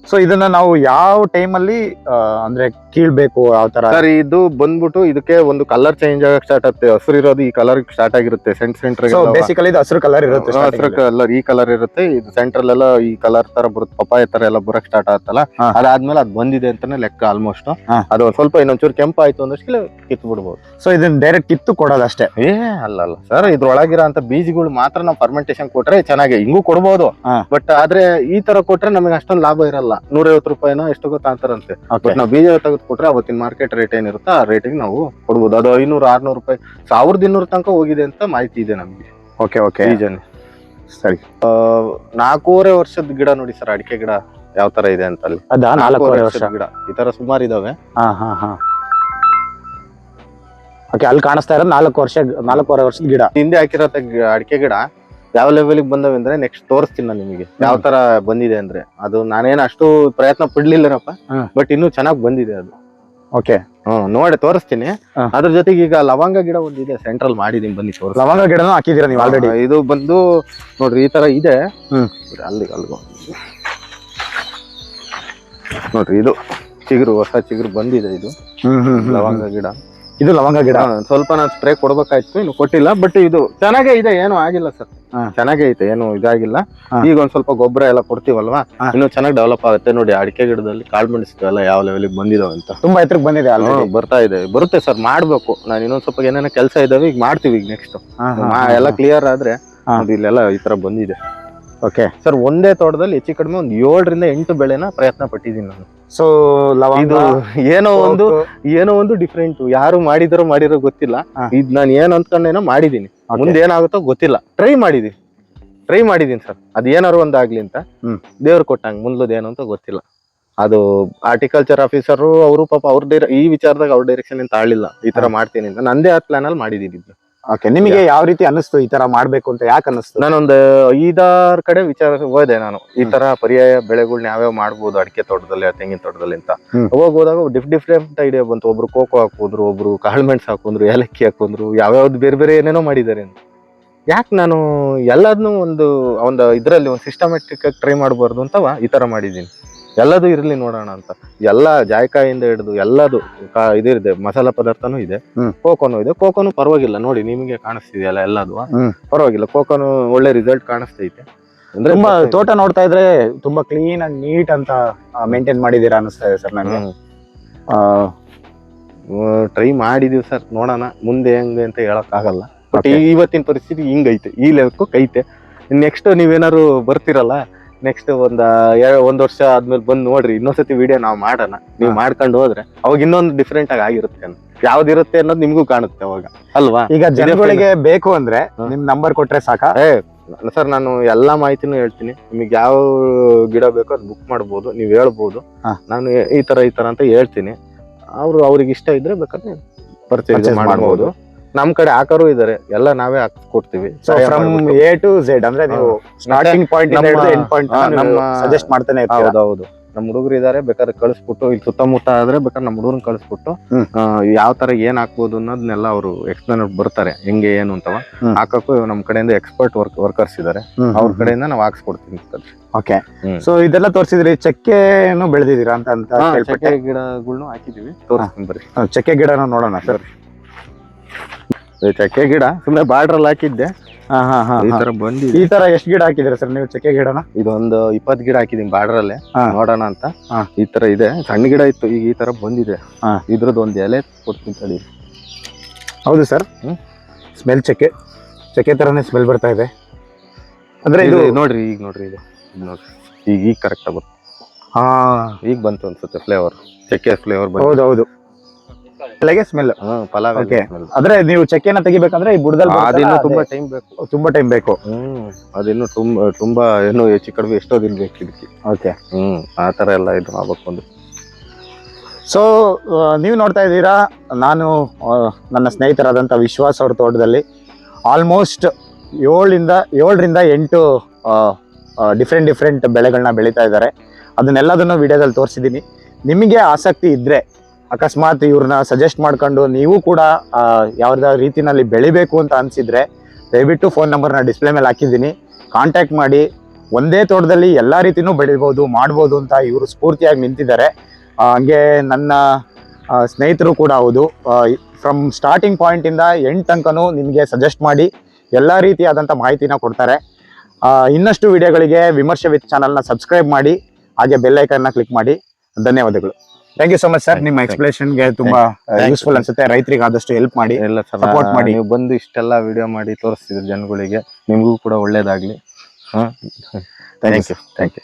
ಸೊ ಇದನ್ನ ನಾವು ಯಾವ ಟೈಮ್ ಅಲ್ಲಿ ಆ, ಅಂದ್ರೆ ಕೀಳ್ಬೇಕು ಯಾವ ತರ?
ಸರ್ ಇದು ಬಂದ್ಬಿಟ್ಟು ಇದಕ್ಕೆ ಒಂದು ಕಲರ್ ಚೇಂಜ್ ಆಗಕ್ ಸ್ಟಾರ್ಟ್ ಆಗುತ್ತೆ. ಹಸಿರು ಇರೋದು ಈ ಕಲರ್ ಸ್ಟಾರ್ಟ್ ಆಗಿರುತ್ತೆ. ಸೆಂಟ್ ಸೆಂಟರ್
ಬೇಸಿಕಲ್ ಇದು ಹಸಿರು ಕಲರ್ ಇರುತ್ತೆ
ಹಸಿರು ಕಲರ್ ಈ ಕಲರ್ ಇರುತ್ತೆ. ಇದು ಸೆಂಟ್ರಲ್ ಎಲ್ಲ ಈ ಕಲರ್ ತರ ಬರುತ್ತೆ. ಪಪ್ಪಾಯ ತರ ಎಲ್ಲ ಬರಕ್ ಸ್ಟಾರ್ಟ್ ಆಗುತ್ತಲ್ಲ. ಅದಾದ್ಮೇಲೆ ಅದ್ ಬಂದಿದೆ ಅಂತಾನೆ ಲೆಕ್ಕ ಆಲ್ಮೋಸ್ಟ್. ಅದು ಸ್ವಲ್ಪ ಇನ್ನೊಂಚೂರು ಕೆಂಪು ಆಯ್ತು ಅಂದಷ್ಟು ಕಿತ್ತು ಬಿಡ್ಬೋದು
ಸೊ ಇದನ್ನ ಡೈರೆಕ್ಟ್ ಕಿತ್ತು ಕೊಡೋದಷ್ಟೇ.
ಏ ಅಲ್ಲ ಅಲ್ಲ. ಸರ್ ಇದ್ರೊಳಗಿರೋ ಅಂತ ಬೀಜಗಳು ಮಾತ್ರ ನಾವು ಫರ್ಮೆಂಟೇಶನ್ ಕೊಟ್ರೆ ಚೆನ್ನಾಗಿ. ಹಿಂಗೂ ಕೊಡ್ಬೋದು. ಬಟ್ ಆದ್ರೆ ಈ ತರ ಕೊಟ್ರೆ ನಮಗೆ ಅಷ್ಟೊಂದು ಲಾಭ ಇರಲ್ಲ. ಕೊಡಲ್ಲ ನೂರೈವತ್ತು ರೂಪಾಯಿನ ಎಷ್ಟು
ಗೊತ್ತಾಗ್ತಾರಂತೆ.
ಬಟ್ ನಾವು ಬೀಜ ತೆಗೆದು ಕೊಟ್ರೆ ಅವತ್ತಿನ ಮಾರ್ಕೆಟ್ ರೇಟ್ ಏನಿರುತ್ತೆ ಆ ರೇಟಿಗೆ ನಾವು ಕೊಡ್ಬೋದು. ಅದು ಐನೂರು ಆರ್ನೂರು ರೂಪಾಯಿ ಸಾವಿರದ ಇನ್ನೂರು ತನಕ ಹೋಗಿದೆ ಅಂತ ಮಾಹಿತಿ ಇದೆ ನಮ್ಗೆ.
ಓಕೆ ಓಕೆ
ಬೀಜನೇ.
ಸರಿ.
ನಾಲ್ಕೂವರೆ ವರ್ಷದ ಗಿಡ ನೋಡಿ ಸರ್ ಅಡಿಕೆ ಗಿಡ ಯಾವ ತರ ಇದೆ ಅಂತ ಅಲ್ಲಿ
ಅದಾ? ನಾಲ್ಕೂವರೆ
ವರ್ಷದ ಗಿಡ. ಈ ತರ ಸುಮಾರು ಇದಾವೆ.
ಹಾ ಹಾ ಹಾ. ಓಕೆ ಅಲ್ಲಿ ಕಾಣಿಸ್ತಾ ಇರೋದು ನಾಲ್ಕು ವರ್ಷ ನಾಲ್ಕೂವರೆ ವರ್ಷದ ಗಿಡ.
ಹಿಂದೆ ಹಾಕಿರೋ ಅಡಿಕೆ ಗಿಡ ಯಾವ ಲೆವೆಲ್ಗೆ ಬಂದವೆ ಅಂದ್ರೆ ನೆಕ್ಸ್ಟ್ ತೋರಿಸ್ತೀನಿ ನಾನು ನಿಮಗೆ. ಯಾವ ತರ ಬಂದಿದೆ ಅಂದ್ರೆ. ಅದು ನಾನೇನು ಅಷ್ಟು ಪ್ರಯತ್ನ ಪಡ್ಲಿಲ್ಲರಪ್ಪ ಬಟ್ ಇನ್ನು ಚೆನ್ನಾಗಿ ಬಂದಿದೆ ಅದು.
ಓಕೆ
ಹ್ಮ್ ನೋಡಿ ತೋರಿಸ್ತೀನಿ. ಅದ್ರ ಜೊತೆಗೆ ಈಗ ಲವಂಗ ಗಿಡ ಒಂದಿದೆ ಸೆಂಟ್ರಲ್ ಮಾಡಿದೀನಿ ಬನ್ನಿ ತೋರಿಸ್
ಲವಂಗ ಗಿಡನೂ ಹಾಕಿದೀರ ನೀವು ಆಲ್ರೆಡಿ
ಇದು ಬಂದು ನೋಡ್ರಿ ಈ ತರ ಇದೆ. ಅಲ್ಲಿ ಅಲ್ಗೋ. ನೋಡ್ರಿ ಇದು ಚಿಗುರು ಹೊಸ ಚಿಗುರು ಬಂದಿದೆ ಇದು. ಲವಂಗ ಗಿಡ.
ಇದು ಲವಂಗ ಗಿಡ.
ಸ್ವಲ್ಪ ನಾನು ಸ್ಪ್ರೇ ಕೊಡ್ಬೇಕಾಯ್ತು ಇನ್ನು ಕೊಟ್ಟಿಲ್ಲ ಬಟ್ ಇದು ಚೆನ್ನಾಗೇ ಇದೆ ಏನು ಆಗಿಲ್ಲ ಸರ್. ಚೆನ್ನಾಗೇ ಐತೆ ಏನು ಇದಾಗಿಲ್ಲ. ಈಗ ಒಂದ್ ಸ್ವಲ್ಪ ಗೊಬ್ಬರ ಎಲ್ಲ ಕೊಡ್ತೀವಲ್ವಾ? ಇನ್ನು ಚೆನ್ನಾಗಿ ಡೆವಲಪ್ ಆಗುತ್ತೆ. ನೋಡಿ ಅಡಿಕೆ ಗಿಡದಲ್ಲಿ ಕಾಳು ಮೆಣಸಿದೆಲ್ಲ ಯಾವ ಲೆವೆಲ್ ಬಂದಿದಾವೆ ಅಂತ.
ತುಂಬಾ ಎತ್ತರಕ್ಕೆ ಬಂದಿದೆ
ಬರ್ತಾ ಇದೆ. ಬರುತ್ತೆ ಸರ್ ಮಾಡ್ಬೇಕು. ನಾನು ಇನ್ನೊಂದ್ ಸ್ವಲ್ಪ ಏನೇನೋ ಕೆಲಸ ಇದಾವೆ ಈಗ ಮಾಡ್ತೀವಿ ಈಗ ನೆಕ್ಸ್ಟ್ ಎಲ್ಲ ಕ್ಲಿಯರ್ ಆದ್ರೆ. ಇಲ್ಲೆಲ್ಲ ಈ ತರ ಬಂದಿದೆ.
ಓಕೆ
ಸರ್ ಒಂದೇ ತೋಟದಲ್ಲಿ ಹೆಚ್ಚು ಕಡಿಮೆ ಒಂದು ಏಳರಿಂದ ಎಂಟು ಬೆಳೆನ ಪ್ರಯತ್ನ ಪಟ್ಟಿದ್ದೀನಿ ನಾನು.
ಸೊ
ಇದು ಏನೋ ಒಂದು ಏನೋ ಒಂದು ಡಿಫ್ರೆಂಟ್ ಯಾರು ಮಾಡಿದಾರೋ ಮಾಡಿರೋ ಗೊತ್ತಿಲ್ಲ. ಇದು ನಾನು ಏನು ಅಂದ್ಕೊಂಡೇನೋ ಮಾಡಿದೀನಿ
Okay.
ಮುಂದೆ ಏನಾಗುತ್ತೋ ಗೊತ್ತಿಲ್ಲ. ಟ್ರೈ ಮಾಡಿದೀನಿ ಟ್ರೈ ಮಾಡಿದೀನಿ ಸರ್ ಅದು ಏನಾರು ಒಂದ್ ಆಗ್ಲಿ ಅಂತ.
ಹ್ಮ್.
ದೇವ್ರು ಕೊಟ್ಟಂಗೆ ಮುಂದದ ಏನು ಅಂತ ಗೊತ್ತಿಲ್ಲ. ಅದು ಆರ್ಟಿಕಲ್ಚರ್ ಆಫೀಸರು ಅವರು ಪಾಪ ಅವ್ರ ಡೈರ ಈ ವಿಚಾರದಾಗ ಅವ್ರ ಡೈರೆಕ್ಷನ್ ಅಂತ ಆಳಿಲ್ಲ ಈ ತರ ಮಾಡ್ತೀನಿ ಅಂತ. ನಂದೇ ಆ ಪ್ಲಾನ್ ಅಲ್ಲಿ ಮಾಡಿದೀನಿ ಇದ್ನ.
ಓಕೆ ನಿಮಗೆ ಯಾವ ರೀತಿ ಅನಿಸ್ತು ಈ ತರ ಮಾಡ್ಬೇಕು ಅಂತ ಯಾಕೆ ಅನಿಸ್ತು
ನಾನೊಂದು ಐದಾರು ಕಡೆ ವಿಚಾರ ಹೋದೆ ನಾನು. ಈ ತರ ಪರ್ಯಾಯ ಬೆಳೆಗಳನ್ನ ಯಾವ್ಯಾವ ಮಾಡ್ಬೋದು ಅಡಿಕೆ ತೋಟದಲ್ಲಿ ತೆಂಗಿನ ತೋಟದಲ್ಲಿ ಅಂತ.
ಹೋಗ್
ಅವಾಗ ಹೋದಾಗ ಡಿಫ್ ಡಿಫ್ರೆಂಟ್ ಐಡಿಯಾ ಬಂತು. ಒಬ್ರು ಕೋಕೋ ಹಾಕೋದ್ರು ಒಬ್ರು ಕಾಳುಮೆಣ್ಸು ಹಾಕೊಂಡ್ರು ಏಲಕ್ಕಿ ಹಾಕೊಂಡ್ರು ಯಾವ್ಯಾವ್ದು ಬೇರೆ ಬೇರೆ ಏನೇನೋ ಮಾಡಿದ್ದಾರೆ ಅಂತ. ಯಾಕೆ ನಾನು ಎಲ್ಲದನ್ನೂ ಒಂದು ಒಂದು ಇದರಲ್ಲಿ ಒಂದು ಸಿಸ್ಟಮೆಟಿಕ್ ಆಗಿ ಟ್ರೈ ಮಾಡಬಾರ್ದು ಅಂತವ ಈ ತರ ಮಾಡಿದ್ದೀನಿ. ಎಲ್ಲದೂ ಇರಲಿ ನೋಡೋಣ ಅಂತ. ಎಲ್ಲ ಜಾಯ್ಕಾಯಿಂದ ಹಿಡಿದು ಎಲ್ಲದು ಕಾ- ಇದಿದೆ ಮಸಾಲಾ ಪದಾರ್ಥನೂ ಇದೆ. ಕೋಕೋನು ಇದೆ. ಕೋಕೋನು ಪರವಾಗಿಲ್ಲ. ನೋಡಿ ನಿಮಗೆ ಕಾಣಿಸ್ತಿದೆಯಲ್ಲ ಎಲ್ಲದು. ಪರವಾಗಿಲ್ಲ. ಕೋಕೋನು ಒಳ್ಳೆ ರಿಸಲ್ಟ್ ಕಾಣಿಸ್ತೈತೆ. ಅಂದ್ರೆ
ತುಂಬಾ ತೋಟ ನೋಡ್ತಾ ಇದ್ರೆ ತುಂಬಾ ಕ್ಲೀನ್ ಆಗಿ ನೀಟ್ ಅಂತ ಮೇಂಟೈನ್ ಮಾಡಿದೀರಾ ಅನಿಸ್ತಾ ಇದೆ ಸರ್ ನನಗೆ.
ಟ್ರೈ ಮಾಡಿದೀವಿ ಸರ್. ನೋಡೋಣ. ಮುಂದೆ ಹೆಂಗೆ ಅಂತ ಹೇಳಕ್ ಆಗಲ್ಲ ಬಟ್ ಇವತ್ತಿನ ಪರಿಸ್ಥಿತಿ ಹಿಂಗೈತೆ. ಈ ಲೆಕ್ಕಕ್ಕೆ ಕೈತೆ. ನೆಕ್ಸ್ಟ್ ನೀವೇನಾದ್ರು ಬರ್ತಿರಲ್ಲ? ನೆಕ್ಸ್ಟ್ ಒಂದ್ ಒಂದ್ ವರ್ಷ ಆದ್ಮೇಲೆ ಬಂದ್ ನೋಡ್ರಿ ಇನ್ನೊಂದ್ಸತಿ ವಿಡಿಯೋ ನಾವು ಮಾಡೋಣ. ನೀವು. ಮಾಡ್ಕೊಂಡು ಹೋದ್ರೆ ಅವಾಗ ಇನ್ನೊಂದು ಡಿಫ್ರೆಂಟ್ ಆಗಿ ಆಗಿರುತ್ತೆ ಯಾವ್ದಿರುತ್ತೆ ಅನ್ನೋದು ನಿಮ್ಗೂ ಕಾಣುತ್ತೆ ಅವಾಗ. ಅಲ್ವಾ?
ಈಗ ಜನಗಳಿಗೆ ಬೇಕು ಅಂದ್ರೆ. ನಿಮ್ ನಂಬರ್ ಕೊಟ್ರೆ ಸಾಕ?
ಏ ಸರ್ ನಾನು ಎಲ್ಲಾ ಮಾಹಿತಿನೂ ಹೇಳ್ತೀನಿ. ನಿಮಗೆ ಯಾವ ಗಿಡ ಬೇಕೋ ಅದು ಬುಕ್ ಮಾಡ್ಬೋದು ನೀವು ಹೇಳ್ಬೋದು. ನಾನು ಈ- ತರ ಈ ತರ ಅಂತ ಹೇಳ್ತೀನಿ. ಅವ್ರು ಅವ್ರಿಗೆ ಇಷ್ಟ ಇದ್ರೆ ಬೇಕಾದ್ರೆ ಪರ್ಚೇಸ್ ಮಾಡ್ಬೋದು. ನಮ್ ಕಡೆ ಹಾಕರು ಇದಾರೆ. ಎಲ್ಲ ನಾವೇ ಹಾಕ್ ಕೊಡ್ತೀವಿ.
So from A to Z ಅಂದ್ರೆ ನೀವು ಸ್ಟಾರ್ಟಿಂಗ್ ಪಾಯಿಂಟ್ ಎಂಡ್ ಪಾಯಿಂಟ್
ನಮ್ಮ-
ಸಜೆಸ್ಟ್ ಮಾಡ್ತಾನೆ ಹೌದು
ಹೌದು ನಮ್ಮ ಹುಡುಗರು ಇದಾರೆ ಬೇಕಾದ್ರೆ ಕಳಿಸ್ಬಿಟ್ಟು ಇಲ್ಲಿ ಸುತ್ತಮುತ್ತ ಆದ್ರೆ ಬೇಕಾದ್ರೆ ನಮ್ಮ ಹುಡುಗರನ್ನ ಕಳಿಸ್ಬಿಟ್ಟು. ಯಾವ ತರ ಏನ್ ಹಾಕ್ಬೋದು ಅನ್ನೋದನ್ನೆಲ್ಲ ಅವರು ಎಕ್ಸ್ಪ್ಲೇನ್ ಬರ್ತಾರೆ. ಹೆಂಗೆ ಏನು ಅಂತವ. ಹಾಕಕ್ಕೂ ನಮ್ ಕಡೆಯಿಂದ ಎಕ್ಸ್ಪರ್ಟ್ ವರ್ಕ್ ವರ್ಕರ್ಸ್ ಇದಾರೆ. ಅವ್ರ ಕಡೆಯಿಂದ ನಾವು ಹಾಕ್ಸ್ಕೊಡ್ತೀವಿ
ಓಕೆ ಸೊ ಇದೆಲ್ಲ ತೋರಿಸಿದ್ರಿ ಚಕ್ಕೆ ಬೆಳೆದಿದ್ದೀರಾ ಅಂತ ಅಂತ
ಹಾ, ಚಕ್ಕೆ ಗಿಡಗಳ್ನು ಹಾಕಿದೀವಿ ತೋರಿಸ್ತೀನಿ ಬರ್ರಿ.
ಚಕ್ಕೆ ಗಿಡನ ನೋಡೋಣ ಸರ್.
ಚಕ್ಕೆ ಗಿಡ? ಸುಮ್ನೆ ಬಾರ್ಡರ್ ಅಲ್ಲಿ ಹಾಕಿದ್ದೆ.
ಹಾ ಹಾ ಹಾ
ಈ ತರ ಬಂದಿದೆ.
ಈ ತರ ಎಷ್ಟು ಗಿಡ ಹಾಕಿದ್ರೆ ಸರ್ ನೀವು ಚಕ್ಕೆ ಗಿಡನ?
ಇದೊಂದು ಇಪ್ಪತ್ ಗಿಡ ಹಾಕಿದೀನಿ ಬಾರ್ಡರ್ ಅಲ್ಲಿ ನೋಡೋಣ ಅಂತ.
ಹಾ.
ಈ ತರ ಇದೆ. ಸಣ್ಣ ಗಿಡ ಇತ್ತು ಈಗ ಈ ತರ ಬಂದಿದೆ. ಇದ್ರದ್ದು ಒಂದ್ ಎಲೆ ಕೊಡ್ತೀನಿ ತಡಿ
ಹೌದು ಸರ್. ಸ್ಮೆಲ್ ಚಕ್ಕೆ. ಚಕ್ಕೆ ತರನೇ ಸ್ಮೆಲ್ ಬರ್ತಾ ಇದೆ. ಅಂದ್ರೆ ಇದು
ನೋಡ್ರಿ ಈಗ ನೋಡ್ರಿ ಇದು. ನೋಡ್ರಿ. ಈಗ ಈಗ ಕರೆಕ್ಟ್ ಆಗುತ್ತೆ
ಹಾ.
ಈಗ ಬಂತು ಅನ್ಸುತ್ತೆ ಫ್ಲೇವರ್ ಚಕ್ಕೆ ಫ್ಲೇವರ್ ಬಂತು.
ಹೌದು ಹೌದು. ಎಲೆಗೆ ಸ್ಮೆಲ್
ಪಲಾವ್ ಓಕೆ.
ಅಂದ್ರೆ ನೀವು ಚಕ್ಕೆನ ತೆಗಿಬೇಕಂದ್ರೆ ಈ ಬುಡದಲ್ಲಿ
ಅದಿನ್ನು ತುಂಬಾ ಟೈಮ್ ಬೇಕು.
ತುಂಬಾ ಟೈಮ್ ಬೇಕು.
ಹ್ಮ್ ಅದಿನ್ನು ತುಂಬಾ ತುಂಬಾ ಏನು ಹೆಚ್ಚು ಕಡಿಮೆ ಎಷ್ಟೋ ದಿನ ಬೇಕು ಇದಕ್ಕೆ
ಓಕೆ
ಹ್ಮ್ ಆ ತರ ಎಲ್ಲ ಇದು ಆಗ್ಬೇಕು ಒಂದು.
ಸೊ ನೀವು ನೋಡ್ತಾ ಇದ್ದೀರಾ ನಾನು ನನ್ನ ಸ್ನೇಹಿತರಾದಂಥ ವಿಶ್ವಾಸ್ ಅವ್ರ ತೋಟದಲ್ಲಿ ಆಲ್ಮೋಸ್ಟ್ ಏಳರಿಂದ ಏಳರಿಂದ ಎಂಟು ಡಿಫ್ರೆಂಟ್ ಡಿಫ್ರೆಂಟ್ ಬೆಳೆಗಳನ್ನ ಬೆಳೀತಾ ಇದ್ದಾರೆ. ಅದನ್ನೆಲ್ಲದನ್ನು ವಿಡಿಯೋದಲ್ಲಿ ತೋರಿಸಿದ್ದೀನಿ. ನಿಮಗೆ ಆಸಕ್ತಿ ಇದ್ದರೆ ಅಕಸ್ಮಾತ್ ಇವ್ರನ್ನ ಸಜೆಸ್ಟ್ ಮಾಡ್ಕೊಂಡು ನೀವು ಕೂಡ ಆ, ಯಾವ್ದಾವ ರೀತಿನಲ್ಲಿ ಬೆಳಿಬೇಕು ಅಂತ ಅನ್ಸಿದ್ರೆ ದಯವಿಟ್ಟು ಫೋನ್ ನಂಬರ್ನ ಡಿಸ್ಪ್ಲೇ ಮೇಲೆ ಹಾಕಿದ್ದೀನಿ. ಕಾಂಟ್ಯಾಕ್ಟ್ ಮಾಡಿ ಒಂದೇ ತೋಟದಲ್ಲಿ ಎಲ್ಲ ರೀತಿನೂ ಬೆಳಿಬೋದು ಮಾಡ್ಬೋದು ಅಂತ ಇವರು ಸ್ಫೂರ್ತಿಯಾಗಿ ನಿಂತಿದ್ದಾರೆ. ಹಂಗೆ ನನ್ನ ಸ್ನೇಹಿತರು ಕೂಡ ಹೌದು. ಫ್ರಮ್ ಸ್ಟಾರ್ಟಿಂಗ್ ಪಾಯಿಂಟಿಂದ ಎಂಟು ತನಕನೂ ನಿಮಗೆ ಸಜೆಸ್ಟ್ ಮಾಡಿ ಎಲ್ಲ ರೀತಿಯಾದಂಥ ಮಾಹಿತಿನ ಕೊಡ್ತಾರೆ. ಇನ್ನಷ್ಟು ವಿಡಿಯೋಗಳಿಗೆ ವಿಮರ್ಶೆ ವಿತ್ ಚಾನಲ್ನ ಸಬ್ಸ್ಕ್ರೈಬ್ ಮಾಡಿ ಹಾಗೆ ಬೆಲ್ಲೈಕನ್ನ ಕ್ಲಿಕ್ ಮಾಡಿ. ಧನ್ಯವಾದಗಳು. Thank you so much sir ನಿಮ್ಮ
ಗೆ
ಎಕ್ಸ್ಪ್ಲೇಷನ್ಗೆ ತುಂಬಾ ಯೂಸ್ಫುಲ್ ಅನ್ಸುತ್ತೆ. ರೈತರಿಗೆ ಆದಷ್ಟು ಹೆಲ್ಪ್ ಮಾಡಿ
ಎಲ್ಲ
ಸಪೋರ್ಟ್ ಮಾಡಿ.
ನೀವು ಬಂದು ಇಷ್ಟೆಲ್ಲ ವಿಡಿಯೋ ಮಾಡಿ ತೋರಿಸ್ತಿದ್ರು ಜನಗಳಿಗೆ. ನಿಮಗೂ ಕೂಡ ಒಳ್ಳೇದಾಗ್ಲಿ. Thank you thank you